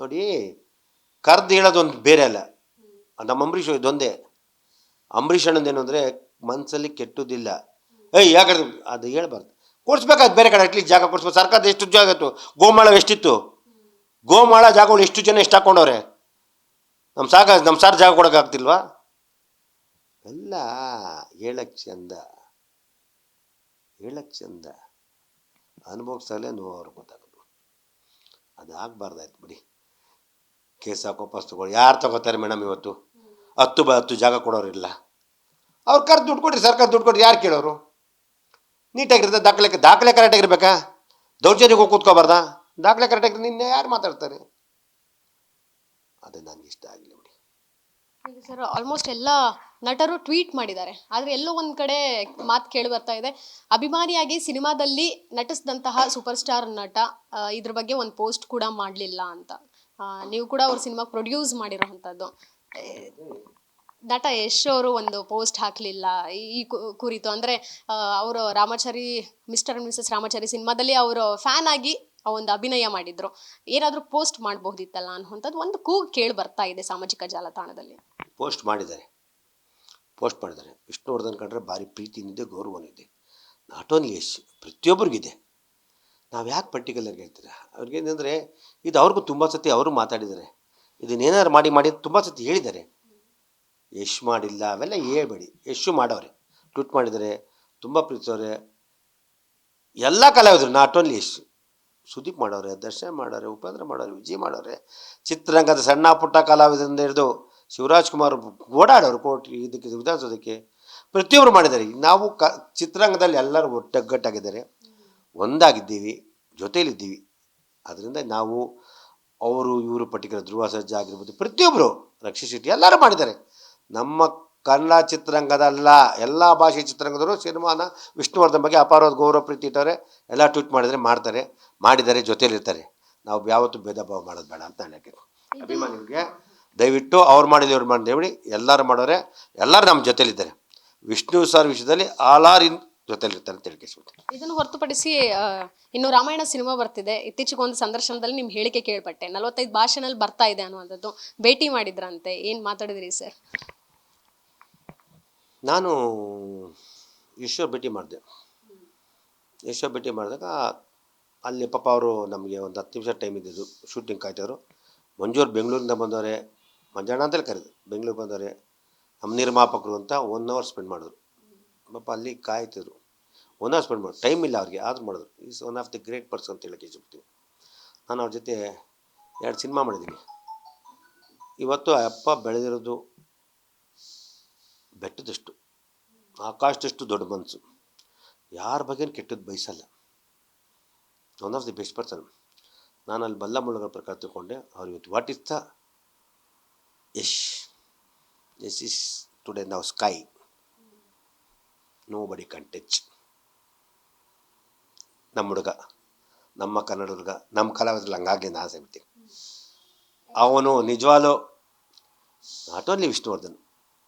ನೋಡಿ, ಕರ್ದು ಹೇಳೋದೊಂದು ಬೇರೆ ಅಲ್ಲ. ನಮ್ಮ ಅಂಬರೀಷ್ ಇದೊಂದೇ. ಅಂಬರೀಷ್ ಅಣ್ಣಂದೇನು ಅಂದರೆ ಮನಸ್ಸಲ್ಲಿ ಕೆಟ್ಟುದಿಲ್ಲ ಏಯ್, ಯಾಕೆ ಅದು ಹೇಳ್ಬಾರ್ದು. ಕೊಡಿಸ್ಬೇಕಾಯ್ತು ಬೇರೆ ಕಡೆ, ಅಟ್ಲೀಸ್ಟ್ ಜಾಗ ಕೊಡಿಸ್ಬೇಕು ಸರ್ಕಾರದ ಎಷ್ಟು ಜಾಗ ಇತ್ತು ಗೋಮಾಳ ಎಷ್ಟಿತ್ತು? ಗೋಮಾಳ ಜಾಗಗಳು ಎಷ್ಟು ಜನ ಇಷ್ಟ ಹಾಕೊಂಡವ್ರೆ. ನಮ್ಮ ಸಾಕ ನಮ್ಮ ಸಾರ್ ಜಾಗ ಕೊಡೋಕ್ಕಾಗ್ತಿಲ್ವಾ? ಎಲ್ಲ ಏಳಕ್ಕೆ ಚಂದ. ಏಳಕ್ಕೆ ಚಂದ. ಅನುಭವಿಸಲೇ ನೋವು ಗೊತ್ತಾಗೋದು. ಅದು ಆಗಬಾರ್ದಾಯ್ತು ಬಿಡಿ. ಕೇಸ್ ಹಾಕೋ ವಾಪಸ್ ತಗೊಳ್ಳಿ ಯಾರು ತಗೋತಾರೆ ಮೇಡಮ್ ಇವತ್ತು? ಹತ್ತು ಬ ಹತ್ತು ಜಾಗ ಕೊಡೋರಿಲ್ಲ. ಅವ್ರು ಕರ್ದು ದುಡ್ಡು ಕೊಡ್ರಿ ಸರ್ಕಾರ ದುಡ್ಡು ಕೊಡ್ರಿ ಯಾರು ಕೇಳೋರು? ನೀಟಾಗಿರ್ತದೆ ದಾಖಲೆ ದಾಖಲೆ ಕರೆಕ್ಟಾಗಿರ್ಬೇಕಾ ದೌರ್ಜನ್ಯಕ್ಕೆ ಹೋಗಿ ಕೂತ್ಕೋಬಾರ್ದಾ? ದಾಖಲೆ ಕರೆಕ್ಟಾಗಿ ನಿನ್ನೆ ಯಾರು ಮಾತಾಡ್ತಾರೆ? ಅದು ನನಗೆ ಇಷ್ಟ ಆಗಿಲ್ಲ ಬಿಡಿ. ಸರ್ ಆಲ್ಮೋಸ್ಟ್ ಎಲ್ಲ ನಟರು ಟ್ವೀಟ್ ಮಾಡಿದ್ದಾರೆ. ಆದರೆ ಎಲ್ಲೋ ಒಂದು ಕಡೆ ಮಾತು ಕೇಳಿ ಬರ್ತಾ ಇದೆ. ಅಭಿಮಾನಿಯಾಗಿ ಸಿನಿಮಾದಲ್ಲಿ ನಟಿಸಿದಂತಹ ಸೂಪರ್ ಸ್ಟಾರ್ ನಟ ಇದ್ರ ಬಗ್ಗೆ ಒಂದು ಪೋಸ್ಟ್ ಕೂಡ ಮಾಡಲಿಲ್ಲ ಅಂತ. ನೀವು ಕೂಡ ಅವ್ರ ಸಿನಿಮಾ ಪ್ರೊಡ್ಯೂಸ್ ಮಾಡಿರೋವಂಥದ್ದು ನಟ ಯಶ್ ಅವರು ಒಂದು ಪೋಸ್ಟ್ ಹಾಕಲಿಲ್ಲ ಈ ಕುರಿತು. ಅಂದರೆ ಅವರು Ramachari mister and missus Ramachari ಸಿನಿಮಾದಲ್ಲಿ ಅವರು ಫ್ಯಾನ್ ಆಗಿ ಆ ಒಂದು ಅಭಿನಯ ಮಾಡಿದ್ರು. ಏನಾದರೂ ಪೋಸ್ಟ್ ಮಾಡಬಹುದಿತ್ತಲ್ಲ ಅನ್ನುವಂಥದ್ದು ಒಂದು ಕೂಗು ಕೇಳಿ ಬರ್ತಾ ಇದೆ ಸಾಮಾಜಿಕ ಜಾಲತಾಣದಲ್ಲಿ. ಪೋಸ್ಟ್ ಮಾಡಿದ್ದಾರೆ. ಪೋಸ್ಟ್ ಮಾಡಿದ್ದಾರೆ. ವಿಷ್ಣುವರ್ಧನ್ ಕಂಡ್ರೆ ಭಾರಿ ಪ್ರೀತಿನಿದೆ ಗೌರವನಿದೆ ನಾಟ್ ಓನ್ಲಿ ಯಶ್ ಪ್ರತಿಯೊಬ್ಬರಿಗಿದೆ ನಾವು ಯಾಕೆ ಪರ್ಟಿಕ್ಯುಲರ್ಗೆ ಹೇಳ್ತೀರಾ? ಅವ್ರಿಗೇನೆಂದರೆ ಇದು ಅವ್ರಿಗೂ ತುಂಬ ಸತಿ ಅವರು ಮಾತಾಡಿದ್ದಾರೆ. ಇದನ್ನೇನಾದ್ರು ಮಾಡಿ ಮಾಡಿ ತುಂಬ ಸತಿ ಹೇಳಿದ್ದಾರೆ. ಯಶ್ ಮಾಡಿಲ್ಲ, ಅವೆಲ್ಲ ಹೇಳ್ಬೇಡಿ. ಯಶು ಮಾಡವ್ರೆ. ಟ್ವಿಟ್ ಮಾಡಿದ್ದಾರೆ. ತುಂಬ ಪ್ರೀತಿಸವ್ರೆ. ಎಲ್ಲ ಕಲಾವಿದರು, ನಾಟ್ ಓನ್ಲಿ ಯಶ್. ಸುದೀಪ್ ಮಾಡೋರೆ, ದರ್ಶನ್ ಮಾಡವ್ರೆ ಉಪೇಂದ್ರ ಮಾಡವ್ರೆ ವಿಜಯ್ ಮಾಡೋರೆ, ಚಿತ್ರರಂಗದ ಸಣ್ಣ ಪುಟ್ಟ ಕಲಾವಿದರಿಂದ ಹಿಡಿದು ಶಿವರಾಜ್ ಕುಮಾರ್ ಓಡಾಡೋರು ಕೋಟಿ ಇದಕ್ಕೆ ವಿಧಾನಸೌಧಕ್ಕೆ ಪ್ರತಿಯೊಬ್ಬರು ಮಾಡಿದ್ದಾರೆ. ನಾವು ಕ, ಚಿತ್ರರಂಗದಲ್ಲಿ ಎಲ್ಲರೂ ಒಟ್ಟಗಟ್ಟಾಗಿದ್ದಾರೆ ಒಂದಾಗಿದ್ದೀವಿ, ಜೊತೆಯಲ್ಲಿದ್ದೀವಿ. ಅದರಿಂದ ನಾವು ಅವರು, ಇವರು ಪರ್ಟಿಕ್ಯುಲರ್ ಧ್ರುವ ಸಜ್ಜ ಆಗಿರ್ಬೋದು ಪ್ರತಿಯೊಬ್ಬರು ರಕ್ಷಿಸಿಟ್ಟು ಎಲ್ಲರೂ ಮಾಡಿದ್ದಾರೆ. ನಮ್ಮ ಕನ್ನಡ ಚಿತ್ರರಂಗದಲ್ಲ ಎಲ್ಲ ಭಾಷೆ ಚಿತ್ರರಂಗದವರು ಸಿನಿಮಾನ ವಿಷ್ಣುವರ್ಧನ್ ಬಗ್ಗೆ ಅಪಾರವಾದ ಗೌರವ ಪ್ರೀತಿ ಇಟ್ಟವ್ರೆ ಎಲ್ಲ ಟ್ವೀಟ್ ಮಾಡಿದರೆ ಮಾಡ್ತಾರೆ ಮಾಡಿದ್ದಾರೆ ಜೊತೆಯಲ್ಲಿರ್ತಾರೆ ನಾವು ಯಾವತ್ತೂ ಭೇದ ಭಾವ ಮಾಡೋದು ಬೇಡ ಅಂತ ಹೇಳಕ್ಕೆ ಅಭಿಮಾನಿಗಳಿಗೆ ದಯವಿಟ್ಟು ಅವ್ರು ಮಾಡಿದ ಇವ್ರು ಮಾಡಿ ಹೇಳಿ ಎಲ್ಲರೂ ಮಾಡೋರೆ ಎಲ್ಲರೂ ನಮ್ಮ ಜೊತೆಲಿದ್ದಾರೆ. ವಿಷ್ಣು ಸರ್ ವಿಷಯದಲ್ಲಿ ಆಲಾರ್ ಇನ್ ಜೊತೆಲಿರ್ತಾರೆ ಅಂತ ಹೇಳ್ಕೇಳ್ತೀನಿ ಇದನ್ನು ಹೊರತುಪಡಿಸಿ ಆ, ಇನ್ನು ರಾಮಾಯಣ ಸಿನಿಮಾ ಬರ್ತಿದೆ. ಇತ್ತೀಚೆಗೆ ಒಂದು ಸಂದರ್ಶನದಲ್ಲಿ ನಿಮ್ಮ ಹೇಳಿಕೆ ಕೇಳ್ಪಟ್ಟೆ. ನಲವತ್ತೈದು ಭಾಷೆನಲ್ಲಿ ಬರ್ತಾ ಇದೆ ಅನ್ನುವಂಥದ್ದು ಭೇಟಿ ಮಾಡಿದ್ರಂತೆ. ಏನು ಮಾತಾಡಿದ್ರಿ ಸರ್? ನಾನು ಈಶ್ವರ್ ಭೇಟಿ ಮಾಡಿದೆ. ಈಶ್ವರ್ ಭೇಟಿ ಮಾಡಿದಾಗ ಅಲ್ಲಿ ಪಾಪ ಅವರು ನಮಗೆ ಒಂದು ಹತ್ತು ನಿಮಿಷ ಟೈಮ್ ಇದ್ದಿದ್ದು ಶೂಟಿಂಗ್ ಕಾಯ್ತಿದ್ರು ಮಂಜೂರು ಬೆಂಗಳೂರಿಂದ ಬಂದವರೆ, ಮಂಜಾಣ ಅಂತಲೇ ಕರೆದು ಬೆಂಗಳೂರು ಬಂದವರೆ, ನಮ್ಮ ನಿರ್ಮಾಪಕರು ಅಂತ ಒನ್ ಅವರ್ ಸ್ಪೆಂಡ್ ಮಾಡಿದ್ರು. ಪಾಪ ಅಲ್ಲಿ ಕಾಯ್ತಿದ್ರು. ಒನ್ ಅವರ್ ಸ್ಪೆಂಡ್ ಮಾಡಿದ್ರು. ಟೈಮ್ ಇಲ್ಲ ಅವ್ರಿಗೆ, ಆದ್ರೂ ಮಾಡಿದ್ರು. Is one of the great person ಅಂತ ಹೇಳಕ್ಕೆ ಇಷ್ಟಪಡ್ತೀವಿ ನಾನು ಅವ್ರ ಜೊತೆ ಎರಡು ಸಿನಿಮಾ ಮಾಡಿದ್ದೀನಿ. ಇವತ್ತು ಅಪ್ಪ ಬೆಳೆದಿರೋದು ಬೆಟ್ಟದಷ್ಟು, ಆಕಾಶದಷ್ಟು ದೊಡ್ಡ ಮನಸ್ಸು ಯಾರ ಬಗ್ಗೆ ಕೆಟ್ಟದ್ದು ಬಯಸಲ್ಲ. One of the best person ನಾನು ಅಲ್ಲಿ ಬಲ್ಲ ಮುಳುಗಳ ಪ್ರಕಾರ ತಿಳ್ಕೊಂಡೆ, ಅವ್ರು ಇವತ್ತು what is the Yash Yash is today ನಾವು sky nobody can touch ನಮ್ಮ ಹುಡುಗ, ನಮ್ಮ ಕನ್ನಡ ಹುಡುಗ ನಮ್ಮ ಕಲಾವಿದ್ರಲ್ಲಿ ಹಂಗಾಗಿ ನಾನು ಬಿಡ್ತೀನಿ ಅವನು ನಿಜವಾಲೋ not only Vishnuvardhan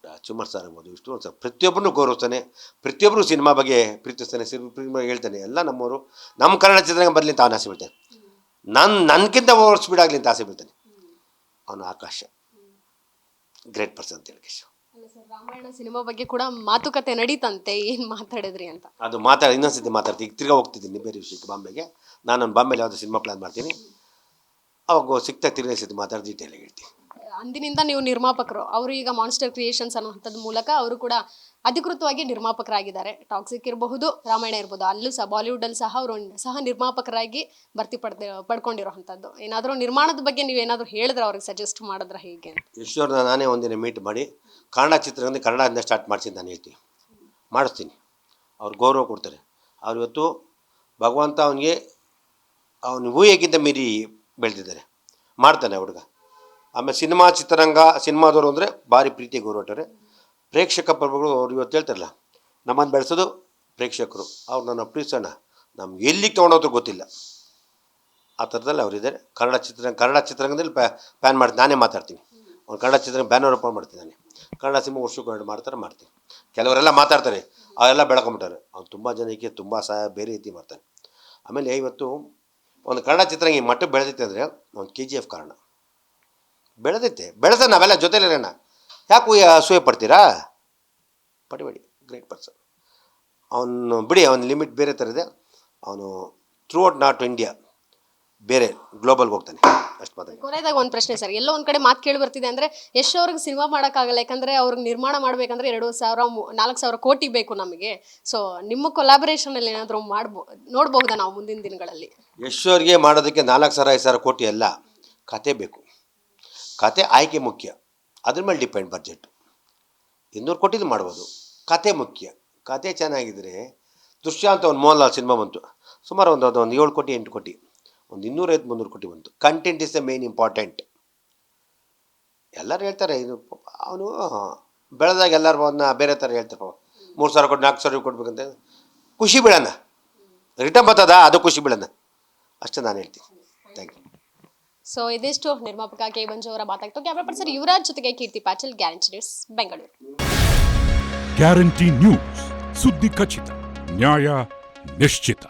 Rajkumar sir ಆಗ್ಬೋದು ವಿಷ್ಣುವರ್ಧನ್ ಸರ್ ಪ್ರತಿಯೊಬ್ಬರನ್ನು ಗೌರವಿಸ್ತಾನೆ. ಪ್ರತಿಯೊಬ್ಬರು ಸಿನಿಮಾ ಬಗ್ಗೆ ಪ್ರೀತಿಸ್ತಾನೆ ಸಿನಿಮಾ ಹೇಳ್ತಾನೆ. ಎಲ್ಲ ನಮ್ಮವರು ನಮ್ಮ ಕನ್ನಡ ಚಿತ್ರರಂಗ ಬರಲಿ ಅಂತ ಅವನ ಆಸೆ ಬಿಡ್ತಾನೆ ನನ್ನ ನನಗಿಂತ ಓವರ್ ಸ್ಪೀಡ್ ಆಗಲಿ ಅಂತ ಆಸೆ ಬೀಳ್ತಾನೆ ಅವನು ಆಕಾಶ. ಗ್ರೇಟ್ ಪರ್ಸನ್ ಅಂತ ಹೇಳಿ ರಾಮಾಯಣ ಸಿನಿಮಾ ಬಗ್ಗೆ ಕೂಡ ಮಾತುಕತೆ ನಡೀತಂತೆ ಏನು ಮಾತಾಡಿದ್ರಿ ಅಂತ? ಅದು ಮಾತಾಡಿ ಇನ್ನೊಂದ್ಸತಿ ಮಾತಾಡ್ತೀನಿ. ಈಗ ತಿರ್ಗಾ ಹೋಗ್ತಿದ್ದೀನಿ ಬೇರೆ ವಿಷಯಕ್ಕೆ ಬಾಂಬೆಗೆ. ನಾನು ಬಾಂಬೆಲಿ ಯಾವುದೋ ಸಿನಿಮಾ ಪ್ಲ್ಯಾನ್ ಮಾಡ್ತೀನಿ. ಅವಾಗ ಸಿಗ್ತಾ ತಿರ್ಗಾ ಸತಿ ಮಾತಾಡಿ ಡೀಟೇಲ್ ಹೇಳ್ತೀನಿ. ಅಂದಿನಿಂದ ನೀವು ನಿರ್ಮಾಪಕರು, ಅವರು ಈಗ ಮಾನ್ಸ್ಟರ್ ಕ್ರಿಯೇಷನ್ಸ್ ಅನ್ನುವಂಥದ್ದು ಮೂಲಕ ಅವರು ಕೂಡ ಅಧಿಕೃತವಾಗಿ ನಿರ್ಮಾಪಕರಾಗಿದ್ದಾರೆ. ಟಾಕ್ಸಿಕ್ ಇರಬಹುದು, ರಾಮಾಯಣ ಇರ್ಬೋದು ಅಲ್ಲೂ ಸಹ ಬಾಲಿವುಡ್ ಅಲ್ಲಿ ಸಹ ಅವರು ಸಹ ನಿರ್ಮಾಪಕರಾಗಿ ಭರ್ತಿ ಪಡ್ಕೊಂಡಿರೋ ಪಡ್ಕೊಂಡಿರೋವಂಥದ್ದು. ಏನಾದರೂ ನಿರ್ಮಾಣದ ಬಗ್ಗೆ ನೀವು ಏನಾದರೂ ಹೇಳಿದ್ರೆ ಅವ್ರಿಗೆ ಸಜೆಸ್ಟ್ ಮಾಡಿದ್ರೆ ಹೇಗೆ ಈಶ್ವರ್ನ ನಾನೇ ಒಂದಿನ ಮೀಟ್ ಮಾಡಿ, ಕನ್ನಡ ಚಿತ್ರದಿಂದ ಕನ್ನಡದಿಂದ ಸ್ಟಾರ್ಟ್ ಮಾಡಿಸಿದ್ದು ನಾನು ಹೇಳ್ತೀನಿ. ಮಾಡಿಸ್ತೀನಿ. ಅವ್ರು ಗೌರವ ಕೊಡ್ತಾರೆ. ಅವ್ರು ಇವತ್ತು ಭಗವಂತ ಅವನಿಗೆ, ಅವನ ಊಹೆಗಿಂತ ಮೀರಿ ಬೆಳೆದಿದ್ದಾರೆ. ಮಾಡ್ತಾನೆ ಹುಡುಗ. ಆಮೇಲೆ ಸಿನಿಮಾ ಚಿತ್ರರಂಗ, ಸಿನಿಮಾದವರು ಅಂದರೆ ಭಾರಿ ಪ್ರೀತಿ ಗೌರವ ಇಟ್ಟಾರೆ ಪ್ರೇಕ್ಷಕ ಪರ್ವಗಳು ಅವ್ರು ಇವತ್ತು ಹೇಳ್ತಾರಲ್ಲ, ನಮ್ಮನ್ನು ಬೆಳೆಸೋದು ಪ್ರೇಕ್ಷಕರು. ಅವ್ರು ನನ್ನ ಪ್ರೀತಿಸೋಣ ನಮ್ಗೆ ಎಲ್ಲಿಗೆ ತೊಗೊಂಡೋದ್ರು ಗೊತ್ತಿಲ್ಲ. ಆ ಥರದಲ್ಲಿ ಅವರಿದ್ದಾರೆ ಕನ್ನಡ ಚಿತ್ರ ಕನ್ನಡ ಚಿತ್ರರಂಗದಲ್ಲಿ ಪ್ಯಾ, ಪ್ಯಾನ್ ಮಾಡಿ ನಾನೇ ಮಾತಾಡ್ತೀನಿ. ಅವ್ನು ಕನ್ನಡ ಚಿತ್ರ ಬ್ಯಾನರ್ ಓಪನ್ ಮಾಡ್ತೀನಿ ನಾನೇ. ಕನ್ನಡ ಸಿನಿಮಾ ವರ್ಷಕ್ಕೆ ಎರಡು ಮಾಡ್ತಾರೆ ಮಾಡ್ತೀನಿ. ಕೆಲವರೆಲ್ಲ ಮಾತಾಡ್ತಾರೆ. ಅವರೆಲ್ಲ ಬೆಳ್ಕೊಂಬಿಟ್ಟಾರೆ. ಅವ್ನು ತುಂಬ ಜನಕ್ಕೆ ತುಂಬ ಸಹಾಯ ಬೇರೆ ರೀತಿ ಮಾಡ್ತಾನೆ ಆಮೇಲೆ ಇವತ್ತು ಒಂದು ಕನ್ನಡ ಚಿತ್ರರಂಗ ಈ ಮಟ್ಟ ಬೆಳೆದೈತೆ ಅಂದರೆ ಒಂದು ಕೆ ಜಿ ಎಫ್ ಕಾರಣ. ಬೆಳೆದೈತೆ ಬೆಳೆದ ನಾವೆಲ್ಲ ಜೊತೆಲಿರೋಣ ಯಾಕೆ ಅಸೂಯೆ ಪಡ್ತೀರಾ? ಪಡಿಬೇಡಿ ಗ್ರೇಟ್ ಪರ್ಸನ್ ಅವನು ಬಿಡಿ ಅವನ ಲಿಮಿಟ್ ಬೇರೆ ಥರ ಇದೆ. ಅವನು ಥ್ರೂ ಔಟ್ ನಾಟ್ ಇಂಡಿಯಾ ಬೇರೆ ಗ್ಲೋಬಲ್ಗೆ ಹೋಗ್ತಾನೆ. ಅಷ್ಟು ಮಾತಾಡಿ. ಕೊನೆಯದಾಗ ಒಂದು ಪ್ರಶ್ನೆ ಸರ್. ಎಲ್ಲೋ ಒಂದು ಕಡೆ ಮಾತು ಕೇಳಿ ಬರ್ತಿದೆ ಅಂದರೆ ಯಶ್ ಅವ್ರಿಗೆ ಸಿನಿಮಾ ಮಾಡೋಕ್ಕಾಗಲ್ಲ. ಯಾಕಂದರೆ ಅವ್ರಿಗೆ ನಿರ್ಮಾಣ ಮಾಡಬೇಕಂದ್ರೆ ಎರಡು ಸಾವಿರ ನಾಲ್ಕು ಸಾವಿರ ಕೋಟಿ ಬೇಕು ನಮಗೆ. ಸೊ ನಿಮ್ಮ ಕೊಲಾಬರೇಷನಲ್ಲಿ ಏನಾದರೂ ಮಾಡ್ಬೋ ನೋಡ್ಬೋದಾ ನಾವು ಮುಂದಿನ ದಿನಗಳಲ್ಲಿ? ಯಶ್ ಅವ್ರಿಗೆ ಮಾಡೋದಕ್ಕೆ ನಾಲ್ಕು ಸಾವಿರ ಐದು ಸಾವಿರ ಕೋಟಿ ಅಲ್ಲ. ಕತೆ ಬೇಕು. ಕತೆ ಆಯ್ಕೆ ಮುಖ್ಯ. ಅದ್ರ ಮೇಲೆ ಡಿಪೆಂಡ್ ಬಜೆಟ್ ಇನ್ನೂರು ಕೋಟಿದು ಮಾಡ್ಬೋದು. ಕತೆ ಮುಖ್ಯ. ಕತೆ ಚೆನ್ನಾಗಿದ್ದರೆ ದೃಶ್ಯಾಂತ ಒಂದು ಮೋಹನ್ಲಾಲ್ ಸಿನಿಮಾ ಬಂತು. ಸುಮಾರು ಒಂದು ಒಂದು ಏಳು ಕೋಟಿ, ಎಂಟು ಕೋಟಿ. ಒಂದು ಇನ್ನೂರೈದು ಮುನ್ನೂರು ಕೋಟಿ ಬಂತು. Content is the main important ಎಲ್ಲರೂ ಹೇಳ್ತಾರೆ, ಇದು ಅವನು ಬೆಳೆದಾಗ ಎಲ್ಲರೂ ಅವನ್ನ ಬೇರೆ ಥರ ಹೇಳ್ತಾರೆ. ಮೂರು ಸಾವಿರ ಕೊಟ್ಟು ನಾಲ್ಕು ಸಾವಿರ ಕೊಡ್ಬೇಕಂತ. ಖುಷಿ ಬೀಳೋಣ. ರಿಟರ್ನ್ ಬರ್ತದ, ಅದು ಖುಷಿ ಬೀಳೋಣ. ಅಷ್ಟೇ ನಾನು ಹೇಳ್ತೀನಿ. ಥ್ಯಾಂಕ್ ಯು ಸೊ ಇದಿಷ್ಟು ನಿರ್ಮಾಪಕ ಕೆ ಬಂಜು ಅವರ ಮಾತಾಡ್ತು ಕ್ಯಾಮ್ರಾ ಪರ್ಸನ್ ಯುವರಾಜ್ ಜೊತೆಗೆ Keerthi Patil guarantee news Bengaluru guarantee news ಸುದ್ದಿ ಖಚಿತ ನ್ಯಾಯ ನಿಶ್ಚಿತ